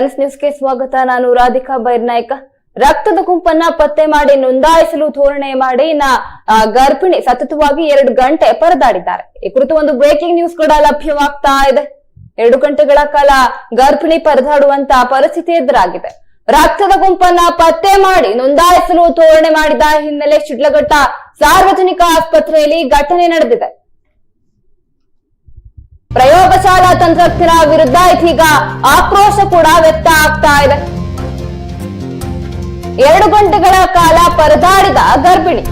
ಎಡನ್ಸ್ ನ್ಯೂಸ್ಗೆ ಸ್ವಾಗತ. ನಾನು ರಾಧಿಕಾ ಬೈರ್ನಾಯ್ಕ. ರಕ್ತದ ಗುಂಪನ್ನ ಪತ್ತೆ ಮಾಡಿ, ನೋಂದಾಯಿಸಲು ಧೋರಣೆ ಮಾಡಿ ಗರ್ಭಿಣಿ ಸತತವಾಗಿ ಎರಡು ಗಂಟೆ ಪರದಾಡಿದ್ದಾರೆ. ಈ ಕುರಿತು ಒಂದು ಬ್ರೇಕಿಂಗ್ ನ್ಯೂಸ್ ಕೂಡ ಲಭ್ಯವಾಗ್ತಾ ಇದೆ. ಎರಡು ಗಂಟೆಗಳ ಕಾಲ ಗರ್ಭಿಣಿ ಪರದಾಡುವಂತ ಪರಿಸ್ಥಿತಿ ಎದುರಾಗಿದೆ. ರಕ್ತದ ಗುಂಪನ್ನ ಪತ್ತೆ ಮಾಡಿ, ನೋಂದಾಯಿಸಲು ಧೋರಣೆ ಮಾಡಿದ ಹಿನ್ನೆಲೆ ಶಿಡ್ಲಘಟ್ಟ ಸಾರ್ವಜನಿಕ ಆಸ್ಪತ್ರೆಯಲ್ಲಿ ಘಟನೆ ನಡೆದಿದೆ. ಪ್ರಯೋಗಶಾಲಾ ತಂತ್ರಜ್ಞರ ವಿರುದ್ಧ ಇದೀಗ ಆಕ್ರೋಶ ಕೂಡ ವ್ಯಕ್ತ ಆಗ್ತಾ ಇದೆ. ಎರಡು ಗಂಟೆಗಳ ಕಾಲ ಪರದಾಡಿದ ಗರ್ಭಿಣಿ.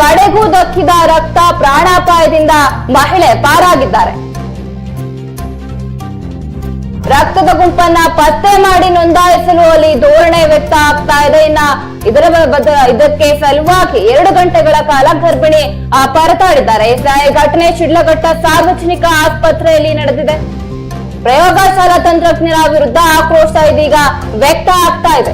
ಕಡೆಗೂ ದಕ್ಕಿದ ರಕ್ತ ಪ್ರಾಣಾಪಾಯದಿಂದ ಮಹಿಳೆ ಪಾರಾಗಿದ್ದಾರೆ. ರಕ್ತದ ಗುಂಪನ್ನ ಪತ್ತೆ ಮಾಡಿ ನೋಂದಾಯಿಸಲು ಅಲ್ಲಿ ಧೋರಣೆ ವ್ಯಕ್ತ ಆಗ್ತಾ ಇದೆ. ಇನ್ನ ಇದರ ಇದಕ್ಕೆ ಸಲುವಾಗಿ ಎರಡು ಗಂಟೆಗಳ ಕಾಲ ಗರ್ಭಿಣಿ ಪರತಾಡಿದ್ದಾರೆ ಘಟನೆ ಶಿಡ್ಲಘಟ್ಟ ಸಾರ್ವಜನಿಕ ಆಸ್ಪತ್ರೆಯಲ್ಲಿ ನಡೆದಿದೆ. ಪ್ರಯೋಗಶಾಲಾ ತಂತ್ರಜ್ಞರ ವಿರುದ್ಧ ಆಕ್ರೋಶ ಇದೀಗ ವ್ಯಕ್ತ ಆಗ್ತಾ ಇದೆ.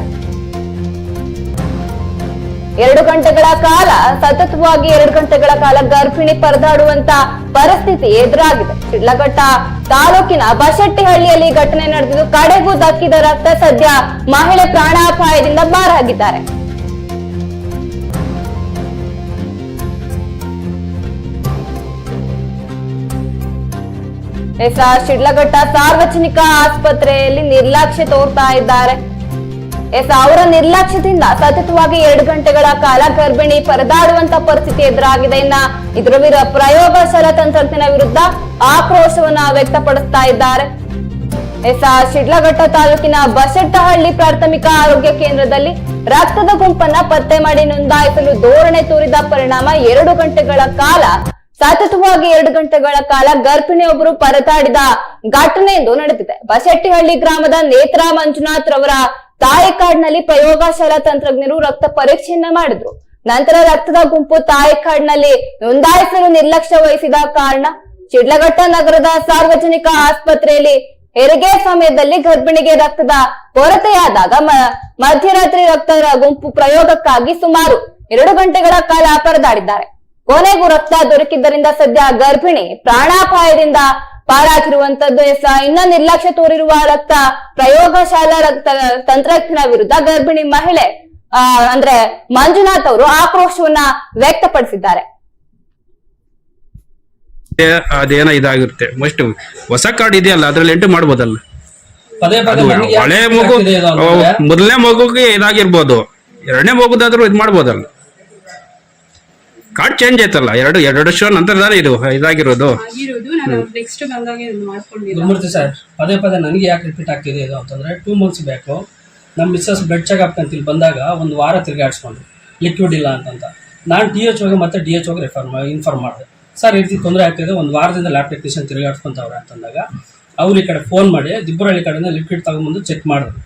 ಎರಡು ಗಂಟೆಗಳ ಕಾಲ, ಸತತವಾಗಿ ಎರಡು ಗಂಟೆಗಳ ಕಾಲ ಗರ್ಭಿಣಿ ಪರದಾಡುವಂತ ಪರಿಸ್ಥಿತಿ ಎದುರಾಗಿದೆ. ಶಿಡ್ಲಘಟ್ಟ ತಾಲೂಕಿನ ಬಶೆಟ್ಟಿಹಳ್ಳಿಯಲ್ಲಿ ಘಟನೆ ನಡೆದಿದ್ದು, ಕಡೆಗೂ ದಕ್ಕಿದ ರಕ್ತ ಸದ್ಯ ಮಹಿಳೆ ಪ್ರಾಣಾಪಾಯದಿಂದ ಆ ಶಿಡ್ಲಘಟ್ಟ ಸಾರ್ವಜನಿಕ ಆಸ್ಪತ್ರೆಯಲ್ಲಿ ನಿರ್ಲಕ್ಷ್ಯ ತೋರ್ತಾ ಇದ್ದಾರೆ. ಎಸ್, ಅವರ ನಿರ್ಲಕ್ಷ್ಯದಿಂದ ಸತತವಾಗಿ ಎರಡು ಗಂಟೆಗಳ ಕಾಲ ಗರ್ಭಿಣಿ ಪರದಾಡುವಂತ ಪರಿಸ್ಥಿತಿ ಎದುರಾಗಿದೆ. ಇನ್ನ ಇದರ ವಿರ ಪ್ರಯೋಗಶಾಲಾ ತಂತ್ರಜ್ಞನ ವಿರುದ್ಧ ಆಕ್ರೋಶವನ್ನ ವ್ಯಕ್ತಪಡಿಸ್ತಾ ಇದ್ದಾರೆ. ಎಸ್ ಶಿಡ್ಲಘಟ್ಟ ತಾಲೂಕಿನ ಬಸಟ್ಟಹಳ್ಳಿ ಪ್ರಾಥಮಿಕ ಆರೋಗ್ಯ ಕೇಂದ್ರದಲ್ಲಿ ರಕ್ತದ ಗುಂಪನ್ನ ಪತ್ತೆ ಮಾಡಿ ನೋಂದಾಯಿಸಲು ಧೋರಣೆ ತೋರಿದ ಪರಿಣಾಮ ಎರಡು ಗಂಟೆಗಳ ಕಾಲ ಸತತವಾಗಿ ಎರಡು ಗಂಟೆಗಳ ಕಾಲ ಗರ್ಭಿಣಿಯೊಬ್ಬರು ಪರತಾಡಿದ ಘಟನೆ ಎಂದು ನಡೆದಿದೆ. ಬಸೆಟ್ಟಿಹಳ್ಳಿ ಗ್ರಾಮದ ನೇತ್ರಾ ಮಂಜುನಾಥ್ ರವರ ತಾಯಿ ಕಾರ್ಡ್ನಲ್ಲಿ ಪ್ರಯೋಗಶಾಲಾ ತಂತ್ರಜ್ಞರು ರಕ್ತ ಪರೀಕ್ಷೆಯನ್ನ ಮಾಡಿದ್ರು. ನಂತರ ರಕ್ತದ ಗುಂಪು ತಾಯಿ ಕಾರ್ಡ್ನಲ್ಲಿ ನೋಂದಾಯಿಸಲು ನಿರ್ಲಕ್ಷ್ಯ ವಹಿಸಿದ ಕಾರಣ ಶಿಡ್ಲಘಟ್ಟ ನಗರದ ಸಾರ್ವಜನಿಕ ಆಸ್ಪತ್ರೆಯಲ್ಲಿ ಹೆರಿಗೆ ಸಮಯದಲ್ಲಿ ಗರ್ಭಿಣಿಗೆ ರಕ್ತದ ಕೊರತೆಯಾದಾಗ ಮಧ್ಯರಾತ್ರಿ ರಕ್ತದ ಗುಂಪು ಪ್ರಯೋಗಕ್ಕಾಗಿ ಸುಮಾರು ಎರಡು ಗಂಟೆಗಳ ಕಾಲ ಪರದಾಡಿದ್ದಾರೆ. ಕೊನೆಗೂ ರಕ್ತ ದೊರಕಿದ್ದರಿಂದ ಸದ್ಯ ಗರ್ಭಿಣಿ ಪ್ರಾಣಾಪಾಯದಿಂದ ಪಾರಾಗಿರುವಂತದ್ದು ಎಸ. ಇನ್ನ ನಿರ್ಲಕ್ಷ್ಯ ತೋರಿರುವ ರಕ್ತ ಪ್ರಯೋಗಶಾಲಾ ರಕ್ತ ತಂತ್ರಜ್ಞನ ವಿರುದ್ಧ ಗರ್ಭಿಣಿ ಮಹಿಳೆ ಆ, ಅಂದ್ರೆ ಮಂಜುನಾಥ್ ಅವರು ಆಕ್ರೋಶವನ್ನ ವ್ಯಕ್ತಪಡಿಸಿದ್ದಾರೆ. ಅದೇನ ಇದಾಗಿರುತ್ತೆ. ಮಸ್ಟ್ ಹೊಸ ಕಾರ್ಡ್ ಇದೆಯಲ್ಲ ಅದ್ರಲ್ಲಿ ಎಂಟು ಮಾಡ್ಬೋದಲ್ಲ? ಹಳೆ ಮಗು ಮೊದಲನೇ ಮಗುಗೆ ಇದಾಗಿರ್ಬೋದು. ಎರಡನೇ ಮಗುದಾದ್ರೂ ಇದ್ ಮಾಡ್ಬೋದಲ್ಲ? ಕಾರ್ಡ್ ಚೇಂಜ್ ಆಯ್ತಲ್ಲ? ಎರಡು ಎರಡು ಶೋ ನಂತರ ಇದು ಇದಾಗಿರೋದು. ಆಗಿರೋದು. ನಾನು ನೆಕ್ಸ್ಟ್ ಬಂದಾಗ ಇದು ಮಾಡ್ಕೊಂಡಿಲ್ಲ. ಗುರುಮೂರ್ತಿ ಸರ್ ಪದೇ ಪದೇ ನನಗೆ ಯಾಕೆ ರಿಪೀಟ್ ಆಗ್ತಿದೆ ಇದು ಅಂತಂದ್ರೆ ಟೂ ಮಂತ್ಸ್ ಬೇಕು ನಮ್ಮ ಮಿಸ್ಸಸ್ ಬ್ಲಡ್ ಚೆಕಪ್ ಅಂತ ಇಲ್ಲಿ ಬಂದಾಗ ಒಂದು ವಾರ ತಿರುಗಾಡಿಸ್ಕೊಂಡು ಲಿಕ್ವಿಡ್ ಇಲ್ಲ ಅಂತಂತ. ನಾನು ಡಿ ಎಚ್ ಹೋಗಿ ಮತ್ತೆ ಡಿ ಎಚ್ ಓಗೆ ರೆಫರ್ ಇನ್ಫಾರ್ಮ್ ಮಾಡಿದೆ. ಸರ್ ಈ ರೀತಿ ತೊಂದರೆ ಆಗ್ತಿದೆ ಒಂದು ವಾರದಿಂದ ಲ್ಯಾಬ್ ಟೆಕ್ನಿಷಿಯನ್ ತಿರುಗಾಡ್ಸ್ಕೊಂತವ್ರೆ ಅಂತಂದಾಗ ಅವ್ರು ಈ ಕಡೆ ಫೋನ್ ಮಾಡಿ ದಿಬ್ಬರಳ್ಳಿ ಕಡೆಯಿಂದ ಲಿಕ್ವಿಡ್ ತಗೊಂಬಂದು ಚೆಕ್ ಮಾಡಿದ್ರು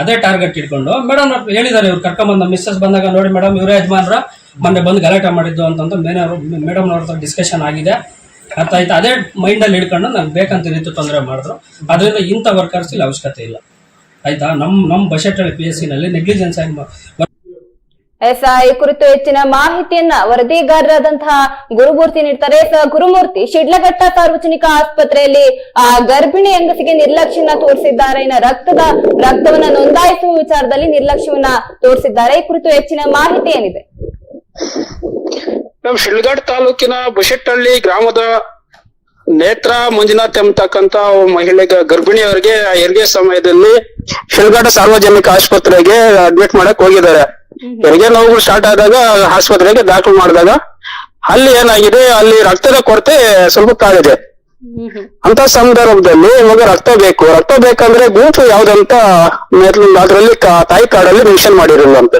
ಅದೇ ಟಾರ್ಗೆಟ್ ಇಟ್ಕೊಂಡು ಮೇಡಮ್ ಹೇಳಿದ್ದಾರೆ ಇವ್ರು ಕರ್ಕೊಂಬಂದು ಬಂದ ಮಿಸ್ಸಸ್ ಬಂದಾಗ ನೋಡಿ ಮೇಡಮ್ ಇವರೇ ಯಜಮಾನ್ರ, ಮೊನ್ನೆ ಬಂದು ಗಲಾಟೆ ಮಾಡಿದ್ದು ಅಂತಂದು ಮೇನವರು ಮೇಡಮ್ ಹತ್ರ ಡಿಸ್ಕಷನ್ ಆಗಿದೆ. ಅರ್ಥ ಆಯ್ತು ಅದೇ ಮೈಂಡಲ್ಲಿ ಹಿಡ್ಕೊಂಡು ನಾನು ಬೇಕಂತ ರೀತಿ ತೊಂದರೆ ಮಾಡಿದ್ರು. ಅದರಿಂದ ಇಂಥ ವರ್ಕರ್ಸ್ ಇಲ್ಲಿ ಅವಶ್ಯಕತೆ ಇಲ್ಲ. ಆಯ್ತಾ ನಮ್ಮ ನಮ್ಮ ಬಜೆಟ್ ಪಿ ಎಸ್ ಸಿನಲ್ಲಿ ನೆಗ್ಲಿಜೆನ್ಸ್ ಆಗಿ ಮ- ಎಸ್ ಈ ಕುರಿತು ಹೆಚ್ಚಿನ ಮಾಹಿತಿಯನ್ನ ವರದಿಗಾರರಾದಂತಹ ಗುರುಮೂರ್ತಿ ನೀಡ್ತಾರೆ. ಗುರುಮೂರ್ತಿ ಶಿಡ್ಲಘಟ್ಟ ಸಾರ್ವಜನಿಕ ಆಸ್ಪತ್ರೆಯಲ್ಲಿ, ಆ, ಗರ್ಭಿಣಿ ಹೆಂಗಸಿಗೆ ನಿರ್ಲಕ್ಷ್ಯನ ತೋರಿಸಿದ್ದಾರೆ. ರಕ್ತದ, ರಕ್ತವನ್ನ ನೋಂದಾಯಿಸುವ ವಿಚಾರದಲ್ಲಿ ನಿರ್ಲಕ್ಷ್ಯವನ್ನ ತೋರಿಸಿದ್ದಾರೆ. ಈ ಕುರಿತು ಹೆಚ್ಚಿನ ಮಾಹಿತಿ ಏನಿದೆ? ನಮ್ ಶಿಳ್ಘಾಟ್ ತಾಲೂಕಿನ ಬುಷೆಟ್ಟಹಳ್ಳಿ ಗ್ರಾಮದ ನೇತ್ರ ಮಂಜುನಾಥ್ ಎಂಬತಕ್ಕಂತ ಮಹಿಳೆ ಗರ್ಭಿಣಿಯವರಿಗೆ ಹೆರಿಗೆ ಸಮಯದಲ್ಲಿ ಶಿಳ್ಘಾಟ ಸಾರ್ವಜನಿಕ ಆಸ್ಪತ್ರೆಗೆ ಅಡ್ಮಿಟ್ ಮಾಡಕ್ ಹೋಗಿದ್ದಾರೆ. ಹೆರಿಗೆ ನೋವುಗಳು ಸ್ಟಾರ್ಟ್ ಆದಾಗ ಆಸ್ಪತ್ರೆಗೆ ದಾಖಲು ಮಾಡಿದಾಗ ಅಲ್ಲಿ ಏನಾಗಿದೆ? ಅಲ್ಲಿ ರಕ್ತದ ಕೊರತೆ ಸ್ವಲ್ಪ ಕಾಡಿದೆ ಅಂತ ಸಂದರ್ಭದಲ್ಲಿ ಇವಾಗ ರಕ್ತ ಬೇಕು. ರಕ್ತ ಬೇಕಂದ್ರೆ ಗುಂಪು ಯಾವ್ದಂತ ಅದರಲ್ಲಿ ತಾಯಿ ಕಾರ್ಡಲ್ಲಿ ಮೆನ್ಷನ್ ಮಾಡಿರಲ್ಲ ಅಂತ.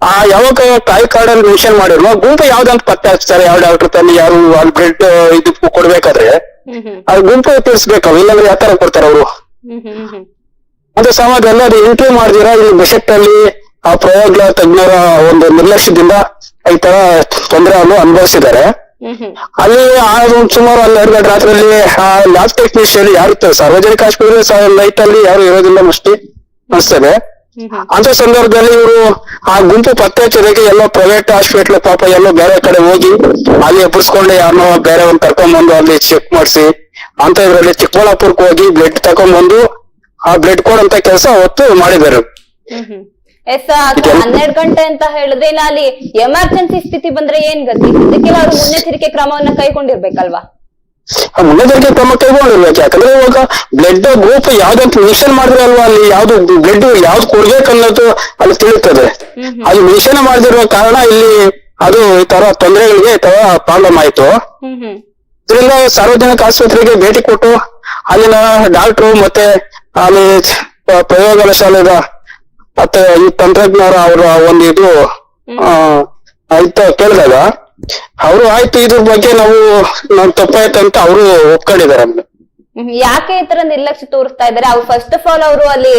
ಆ ಯಾವಾಗ ತಾಯಿ ಕಾರ್ಡಲ್ಲಿ ಮೆನ್ಷನ್ ಮಾಡಿರುವ ಗುಂಪು ಯಾವ್ದಂತ ಪತ್ತೆ ಹಚ್ತಾರೆ? ಯಾವ ಡಾಕ್ಟರ್ ತಲ್ಲಿ ಯಾರು ಅಲ್ಲಿ ಬ್ಲಡ್ ಇದು ಕೊಡ್ಬೇಕಾದ್ರೆ ಅದು ಗುಂಪು ತಿಳಿಸ್ಬೇಕು ಇಲ್ಲಾಂದ್ರೆ ಯಾವ ತರ ಕೊಡ್ತಾರೆ ಅವರು? ಅದೇ ಸಮಾಜದಲ್ಲಿ ಅದು ಎಂಟ್ರಿ ಮಾಡಿದಿರ? ಇಲ್ಲಿ ಬಜೆಟ್ ಅಲ್ಲಿ ಆ ಪ್ರಯೋಗ ತಜ್ಞರ ಒಂದು ನಿರ್ಲಕ್ಷ್ಯದಿಂದ ಈ ತರ ತೊಂದರೆಯನ್ನು ಅನುಭವಿಸಿದ್ದಾರೆ. ಅಲ್ಲಿ ಆ ಒಂದು ಸುಮಾರು ಅಲ್ಲಿ ಎರಡು ಗಂಟೆ ರಾತ್ರಿಯಲ್ಲಿ ಲ್ಯಾಬ್ ಟೆಕ್ನಿಷಿಯನ್ ಯಾರು ಸಾರ್ವಜನಿಕ ಆಸ್ಪತ್ರೆ ಲೈಟ್ ಅಲ್ಲಿ ಯಾರು ಇರೋದಿಲ್ಲ ಮಸ್ತಿ ಅನಿಸ್ತದೆ. ಅಂತ ಸಂದರ್ಭದಲ್ಲಿ ಇವರು ಆ ಗುಂಪು ಪತ್ತೆ ಹಚ್ಚೋದಕ್ಕೆ ಎಲ್ಲೋ ಪ್ರೈವೇಟ್ ಹಾಸ್ಪಿಟ್ಲ್ ಪಾಪ ಎಲ್ಲೋ ಬೇರೆ ಕಡೆ ಹೋಗಿ ಅಲ್ಲಿ ಎಬ್ಬರಿಸ್ಕೊಂಡು ಯಾರನ್ನೋ ಬೇರೆ ಒಂದು ಕರ್ಕೊಂಡ್ಬಂದು ಅಲ್ಲಿ ಚೆಕ್ ಮಾಡಿಸಿ. ಅಂತ ಇದ್ರಲ್ಲಿ ಚಿಕ್ಕಬಳ್ಳಾಪುರಕ್ಕೆ ಹೋಗಿ ಬ್ಲಡ್ ತಕೊಂಡ್ಬಂದು ಆ ಬ್ಲಡ್ ಕೊಡಂತ ಕೆಲಸ ಅವತ್ತು ಮಾಡಿದ್ದಾರೆ. ಎಸ್ ಹನ್ನೆರಡು ಗಂಟೆ ಅಂತ ಹೇಳಿದ್ರೆ ಇನ್ನ ಅಲ್ಲಿ ಎಮರ್ಜೆನ್ಸಿ ಸ್ಥಿತಿ ಬಂದ್ರೆ ಏನ್ ಗತಿ? ಇದಕ್ಕೆ ಅವರು ಮುನ್ನೆಚ್ಚರಿಕೆ ಕ್ರಮವನ್ನ ಕೈಗೊಂಡಿರ್ಬೇಕಲ್ವಾ? ಮುನ್ನೆಚ್ಚರಿಕೆ ಕ್ರಮ ಕೈಗೊಂಡಿರ್ಬೇಕು. ಯಾಕಂದ್ರೆ ಇವಾಗ ಬ್ಲಡ್ ಗ್ರೂಪ್ ಯಾವ್ದಂತ ಮೆನ್ಷನ್ ಮಾಡಿದ್ರೆ ಅಲ್ವಾ ಅಲ್ಲಿ ಯಾವ್ದು ಬ್ಲಡ್ ಯಾವ್ದು ಕೊಡ್ಬೇಕು ಅನ್ನೋದು ಅಲ್ಲಿ ತಿಳಿತದೆ ಅಲ್ಲಿ ಮೆನ್ಷನ್ ಮಾಡದಿರುವ ಕಾರಣ ಇಲ್ಲಿ ಅದು ಈ ತರ ತೊಂದರೆಗಳಿಗೆ ಈ ತರ ಪ್ರಾಬ್ಲಮ್ ಆಯ್ತು ಇದರಿಂದ ಸಾರ್ವಜನಿಕ ಆಸ್ಪತ್ರೆಗೆ ಭೇಟಿ ಕೊಟ್ಟು ಅಲ್ಲಿನ ಡಾಕ್ಟ್ರು ಮತ್ತೆ ಅಲ್ಲಿ ಪ್ರಯೋಗಾಲಯದ ಶಾಲೆದ ಮತ್ತೆ ಈ ತಂತ್ರಜ್ಞರ ಅವರ ಒಂದು ಇದು ಆ ಆಯ್ತ ಕೇಳಿದಾಗ ಅವರು ಆಯ್ತು ಇದ್ರ ಬಗ್ಗೆ ನಾವು ನಾವು ತಪ್ಪಾಯ್ತು ಅಂತ ಅವರು ಒಪ್ಕೊಂಡಿದ್ದಾರೆ. ಯಾಕೆ ಈ ತರ ನಿರ್ಲಕ್ಷ್ಯ ತೋರಿಸ್ತಾ ಇದಾರೆ ಅವ್ರು ಫಸ್ಟ್ ಆಫ್ ಆಲ್ ಅವರು ಅಲ್ಲಿ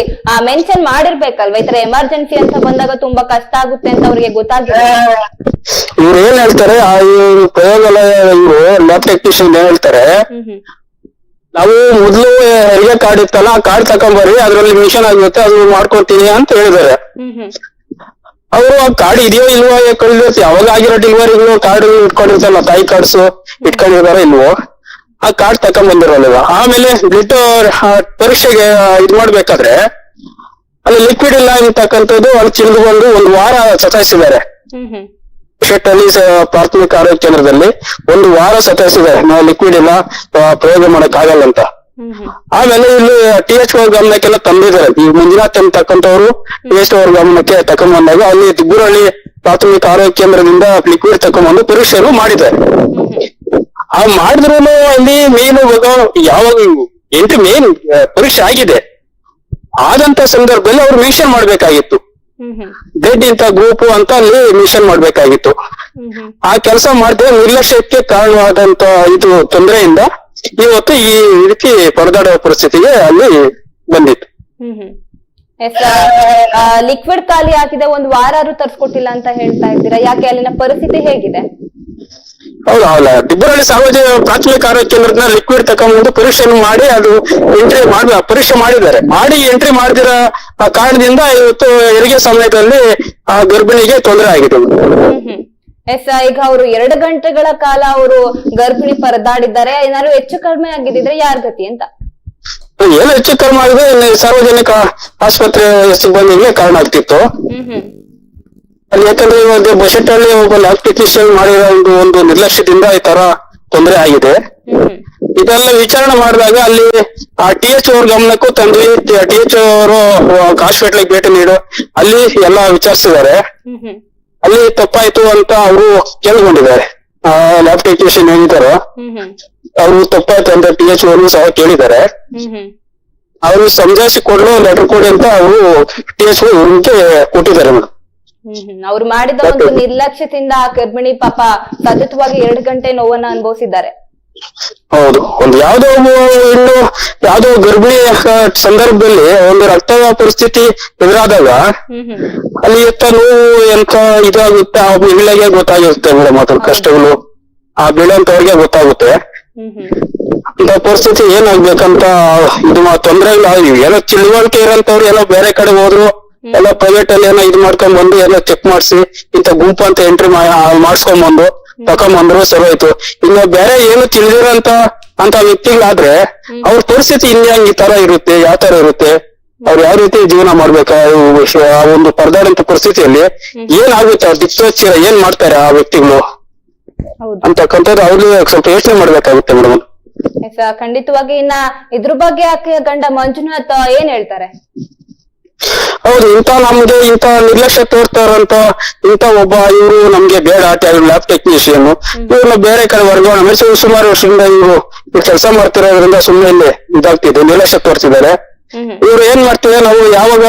ಮೆನ್ಷನ್ ಮಾಡಿರ್ಬೇಕಲ್ವಾ? ಈ ತರ ಎಮರ್ಜೆನ್ಸಿ ಅಂತ ಬಂದಾಗ ತುಂಬಾ ಕಷ್ಟ ಆಗುತ್ತೆ ಅಂತ ಅವ್ರಿಗೆ ಗೊತ್ತಾಗಿದೆ. ಇವ್ರು ಏನ್ ಹೇಳ್ತಾರೆ? ಆ ಈ ಪ್ರಯೋಗಾಲಯ ಇವರು ಲ್ಯಾಬ್ ಟೆಕ್ನಿಷಿಯನ್ ಹೇಳ್ತಾರೆ. ನಾವು ಮೊದ್ಲು ಹೆರಿಗೆ ಕಾರ್ಡ್ ಇತ್ತಲ್ಲ ಆ ಕಾರ್ಡ್ ತಕೊಂಬರ್ರಿ ಅದ್ರಲ್ಲಿ ಮಿಷನ್ ಆಗುತ್ತೆ ಅದು ಮಾಡ್ಕೊಡ್ತೀನಿ ಅಂತ ಹ್ಮ್ ಅವರು ಆ ಕಾರ್ಡ್ ಇದೆಯೋ ಇಲ್ವೋ ಕಳಿಸಿ ಯಾವಾಗ ಆಗಿರೋ ಡೆಲಿವರಿಗಳು ಕಾರ್ಡ್ ಇಟ್ಕೊಂಡಿರ್ತಲ್ಲ ತಾಯಿ ಕಾರ್ಡ್ಸ್ ಇಟ್ಕೊಂಡಿರ್ತಾರ ಇಲ್ವೋ ಆ ಕಾರ್ಡ್ ತಕೊಂಡ್ ಬಂದಿರೋಲ್ಲ ಆಮೇಲೆ ಬ್ಲಡ್ ಪರೀಕ್ಷೆಗೆ ಇದ್ ಮಾಡ್ಬೇಕಾದ್ರೆ ಅಲ್ಲಿ ಲಿಕ್ವಿಡ್ ಇಲ್ಲ ಅಂತಕ್ಕಂಥದ್ದು ಅಲ್ಲಿ ಚಿಲ್ದು ಬಂದು ಒಂದು ವಾರ ಸತಾಯಿಸಿದ್ದಾರೆ. ಹ್ಮ್ ಪ್ರಾಥಮಿಕ ಆರೋಗ್ಯ ಕೇಂದ್ರದಲ್ಲಿ ಒಂದು ವಾರ ಸತಾಯಿಸಿದ್ದಾರೆ. ನಾವು ಲಿಕ್ವಿಡ್ ಇಲ್ಲ ಆ, ಪ್ರಯೋಗ ಮಾಡಕ್ ಆಗಲ್ಲ ಅಂತ. ಆಮೇಲೆ ಇಲ್ಲಿ ಟಿ ಎಚ್ ಓ ಗಮನಕ್ಕೆಲ್ಲ ತಂದಿದ್ದಾರೆ. ಈ ಮಂಜುನಾಥ್ ಅಂತಕ್ಕಂಥವ್ರು ಟಿ ಎಚ್ ಓ ಗಮನಕ್ಕೆ ತಕೊಂಡ್ಬಂದಾಗ ಅಲ್ಲಿ ದಿಬ್ಬುರಳ್ಳಿ ಪ್ರಾಥಮಿಕ ಆರೋಗ್ಯ ಕೇಂದ್ರದಿಂದ ಲಿಕ್ವಿಡ್ ತಕೊಂಡ್ಬಂದು ಪರೀಕ್ಷೆಯನ್ನು ಮಾಡಿದ್ದಾರೆ. ಆ ಮಾಡಿದ್ರು ಅಲ್ಲಿ ಮೇನ್ ಯಾವಾಗ ಎಂಟು ಮೇನ್ ಪರೀಕ್ಷೆ ಆಗಿದೆ. ಆದಂತ ಸಂದರ್ಭದಲ್ಲಿ ಅವ್ರು ಮೆನ್ಷನ್ ಮಾಡ್ಬೇಕಾಗಿತ್ತು. ಹ್ಮ್ ಹ್ಮ್ ಬ್ಲಡ್ ಇಂತ ಗ್ರೂಪ್ ಅಂತ ಅಲ್ಲಿ ಮಿಷನ್ ಮಾಡ್ಬೇಕಾಗಿತ್ತು. ಆ ಕೆಲಸ ಮಾಡದೆ ನಿರ್ಲಕ್ಷ್ಯಕ್ಕೆ ಕಾರಣವಾದಂತ ಇದು ತೊಂದರೆಯಿಂದ ಇವತ್ತು ಈ ರೀತಿ ಪರದಾಡುವ ಪರಿಸ್ಥಿತಿಗೆ ಅಲ್ಲಿ ಬಂದಿತ್ತು. ಹ್ಮ್ ಹ್ಮ್. ಎಸ್ ಲಿಕ್ವಿಡ್ ಖಾಲಿ ಆಗಿದೆ ಒಂದ್ ವಾರ ಆದ್ರೂ ತರ್ಸ್ಕೊಟ್ಟಿಲ್ಲ ಅಂತ ಹೇಳ್ತಾ ಇದ್ದೀರಾ? ಯಾಕೆ ಅಲ್ಲಿನ ಪರಿಸ್ಥಿತಿ ಹೇಗಿದೆ? ಹೌದು ಹೌದಾ. ದಿಬ್ಬರಳ್ಳಿ ಸಾರ್ವಜನಿಕ ಪ್ರಾಥಮಿಕ ಆರೋಗ್ಯ ಕೇಂದ್ರದಿಂದ ಲಿಕ್ವಿಡ್ ತಗೊಂಡ್ಬಂದು ಪರೀಕ್ಷೆ ಮಾಡಿ ಅದು ಎಂಟ್ರಿ ಮಾಡಿ ಪರೀಕ್ಷೆ ಮಾಡಿದ್ದಾರೆ. ಮಾಡಿ ಎಂಟ್ರಿ ಮಾಡಿದಿರ ಕಾರಣದಿಂದ ಇವತ್ತು ಹೆರಿಗೆ ಸಮಯದಲ್ಲಿ ಆ ಗರ್ಭಿಣಿಗೆ ತೊಂದರೆ ಆಗಿದೆ. ಎಸ್ ಈಗ ಅವರು ಎರಡು ಗಂಟೆಗಳ ಕಾಲ ಅವರು ಗರ್ಭಿಣಿ ಪರದಾಡಿದ್ದಾರೆ. ಏನಾದ್ರು ಹೆಚ್ಚು ಕಡಿಮೆ ಆಗಿದ್ರೆ ಯಾರ ಗತಿ ಅಂತ? ಏನು ಹೆಚ್ಚು ಕಡಿಮೆ ಆಗಿದೆ ಸಾರ್ವಜನಿಕ ಆಸ್ಪತ್ರೆ ಸಿಬ್ಬಂದಿಗೆ ಕಾರಣ ಆಗ್ತಿತ್ತು. ಯಾಕಂದ್ರೆ ಇವಾಗ ಬಸೆಟ್ಟಲ್ಲಿ ಒಬ್ಬ ಲ್ಯಾಬ್ ಟೆಕ್ನಿಷಿಯನ್ ಮಾಡಿರೋ ಒಂದು ಒಂದು ನಿರ್ಲಕ್ಷ್ಯದಿಂದ ಈ ತರ ತೊಂದರೆ ಆಗಿದೆ. ಇದೆಲ್ಲ ವಿಚಾರಣೆ ಮಾಡಿದಾಗ ಅಲ್ಲಿ ಆ ಟಿ ಎಚ್ ಅವ್ರ ಗಮನಕ್ಕೂ ತಂದ್ವಿ ಟಿ ಎಚ್ ಅವರು ಹಾಸ್ಪಿಟ್ಲಿಗೆ ಭೇಟಿ ನೀಡು ಅಲ್ಲಿ ಎಲ್ಲ ವಿಚಾರಿಸಿದ್ದಾರೆ. ಅಲ್ಲಿ ತಪ್ಪಾಯ್ತು ಅಂತ ಅವರು ಕೇಳ್ಕೊಂಡಿದ್ದಾರೆ. ಲ್ಯಾಬ್ ಟೆಕ್ನಿಷಿಯನ್ ಏನಿದ್ದಾರೋ ಅವರು ತಪ್ಪಾಯ್ತು ಅಂತ ಟಿ ಎಚ್ ಅವರು ಸಹ ಕೇಳಿದ್ದಾರೆ. ಅವರು ಸಂಜಾಯಿಸಿ ಕೊಡಲು ಲೆಟರ್ ಕೊಡಿ ಅಂತ ಅವರು ಟಿ ಎಚ್ ಕೊಟ್ಟಿದ್ದಾರೆ ಮೇಡಮ್. ಅವ್ರು ಮಾಡಿದ ಒಂದು ನಿರ್ಲಕ್ಷ್ಯದಿಂದ ಆ ಗರ್ಭಿಣಿ ಪಾಪ ಸತತವಾಗಿ ಎರಡು ಗಂಟೆ ನೋವನ್ನ ಅನುಭವಿಸಿದ್ದಾರೆ. ಹೌದು. ಒಂದು ಯಾವ್ದೋ ಹೆಣ್ಣು ಯಾವ್ದೋ ಗರ್ಭಿಣಿ ಸಂದರ್ಭದಲ್ಲಿ ಒಂದು ರಕ್ತದ ಪರಿಸ್ಥಿತಿ ಎದುರಾದಾಗ ಅಲ್ಲಿ ಎತ್ತ ನೋವು ಎಂತ ಇದಾಗುತ್ತೆ ಆ ಮಹಿಳೆಗೆ ಗೊತ್ತಾಗಿರುತ್ತೆ ಮೇಡಮ್ ಅದ್ರ ಕಷ್ಟಗಳು. ಆ ಬೀಳಂತವ್ರಿಗೆ ಗೊತ್ತಾಗುತ್ತೆ. ಅಂತ ಪರಿಸ್ಥಿತಿ ಏನಾಗ್ಬೇಕಂತ ಇದು ತೊಂದ್ರೆ ಇಲ್ಲ. ಏನೋ ತಿಳುವಳಿಕೆ ಇರೋಂತವ್ರು ಏನೋ ಬೇರೆ ಕಡೆ ಹೋದ್ರು. ಎಲ್ಲ ಪ್ರೈವೇಟ್ ಅಲ್ಲಿ ಏನೋ ಇದು ಮಾಡ್ಕೊಂಡ್ ಬಂದು ಎಲ್ಲ ಚೆಕ್ ಮಾಡಿಸಿ ಇಂತ ಗುಂಪು ಅಂತ ಎಂಟ್ರಿ ಮಾಡ್ಸ್ಕೊಂಡ್ ಬಂದು ತಕೊಂಬಂದ್ರು ಸರಿ ಹೋಯ್ತು ಇನ್ನು ಬೇರೆ ಏನು ತಿಳಿದಿರಂತ ಅಂತ ವ್ಯಕ್ತಿಗಳಾದ್ರೆ ಅವ್ರ ಪರಿಸ್ಥಿತಿ ಇನ್ಯಾಂಗ್ ಈ ತರ ಇರುತ್ತೆ ಯಾವ ತರ ಇರುತ್ತೆ ಅವ್ರು ಯಾವ ರೀತಿ ಜೀವನ ಮಾಡ್ಬೇಕಾ ಆ ಒಂದು ಪರದಾಡಂತ ಪರಿಸ್ಥಿತಿಯಲ್ಲಿ ಏನಾಗುತ್ತೆ ಅವ್ರ ದಿಕ್ಸೋಚಿರ ಏನ್ ಮಾಡ್ತಾರೆ ಆ ವ್ಯಕ್ತಿಗಳು? ಅಂತಕ್ಕಂಥದ್ದು ಅವ್ರಿಗೆ ಸ್ವಲ್ಪ ಯೋಚನೆ ಮಾಡ್ಬೇಕಾಗುತ್ತೆ ಮೇಡಮ್. ಖಂಡಿತವಾಗಿ ಇನ್ನ ಇದ್ರ ಬಗ್ಗೆ ಗಂಡ ಮಂಜುನಾಥ್ ಏನ್ ಹೇಳ್ತಾರೆ? ಹೌದು ಇಂತ ನಮ್ಗೆ ಇಂತ ನಿರ್ಲಕ್ಷ್ಯ ತೋರ್ತಾರಂತ ಇಂತ ಒಬ್ಬ ಇವರು ನಮ್ಗೆ ಬೇಡ ಲ್ಯಾಬ್ ಟೆಕ್ನಿಷಿಯನ್ ಇವ್ರನ್ನ ಬೇರೆ ಕಡೆ ವರ್ಗಾವಣೆ ಮಾಡಿ ಸುಮಾರು ವರ್ಷದಿಂದ ಇವರು ಕೆಲಸ ಮಾಡ್ತಿರೋದ್ರಿಂದ ಸುಮ್ಮನೆ ಇಲ್ಲಿ ಇದಾಗ್ತಿದೆ ನಿರ್ಲಕ್ಷ್ಯ ತೋರ್ತಿದ್ದಾರೆ. ಇವ್ರು ಏನ್ ಮಾಡ್ತಿದ್ದಾರೆ ನಾವು ಯಾವಾಗ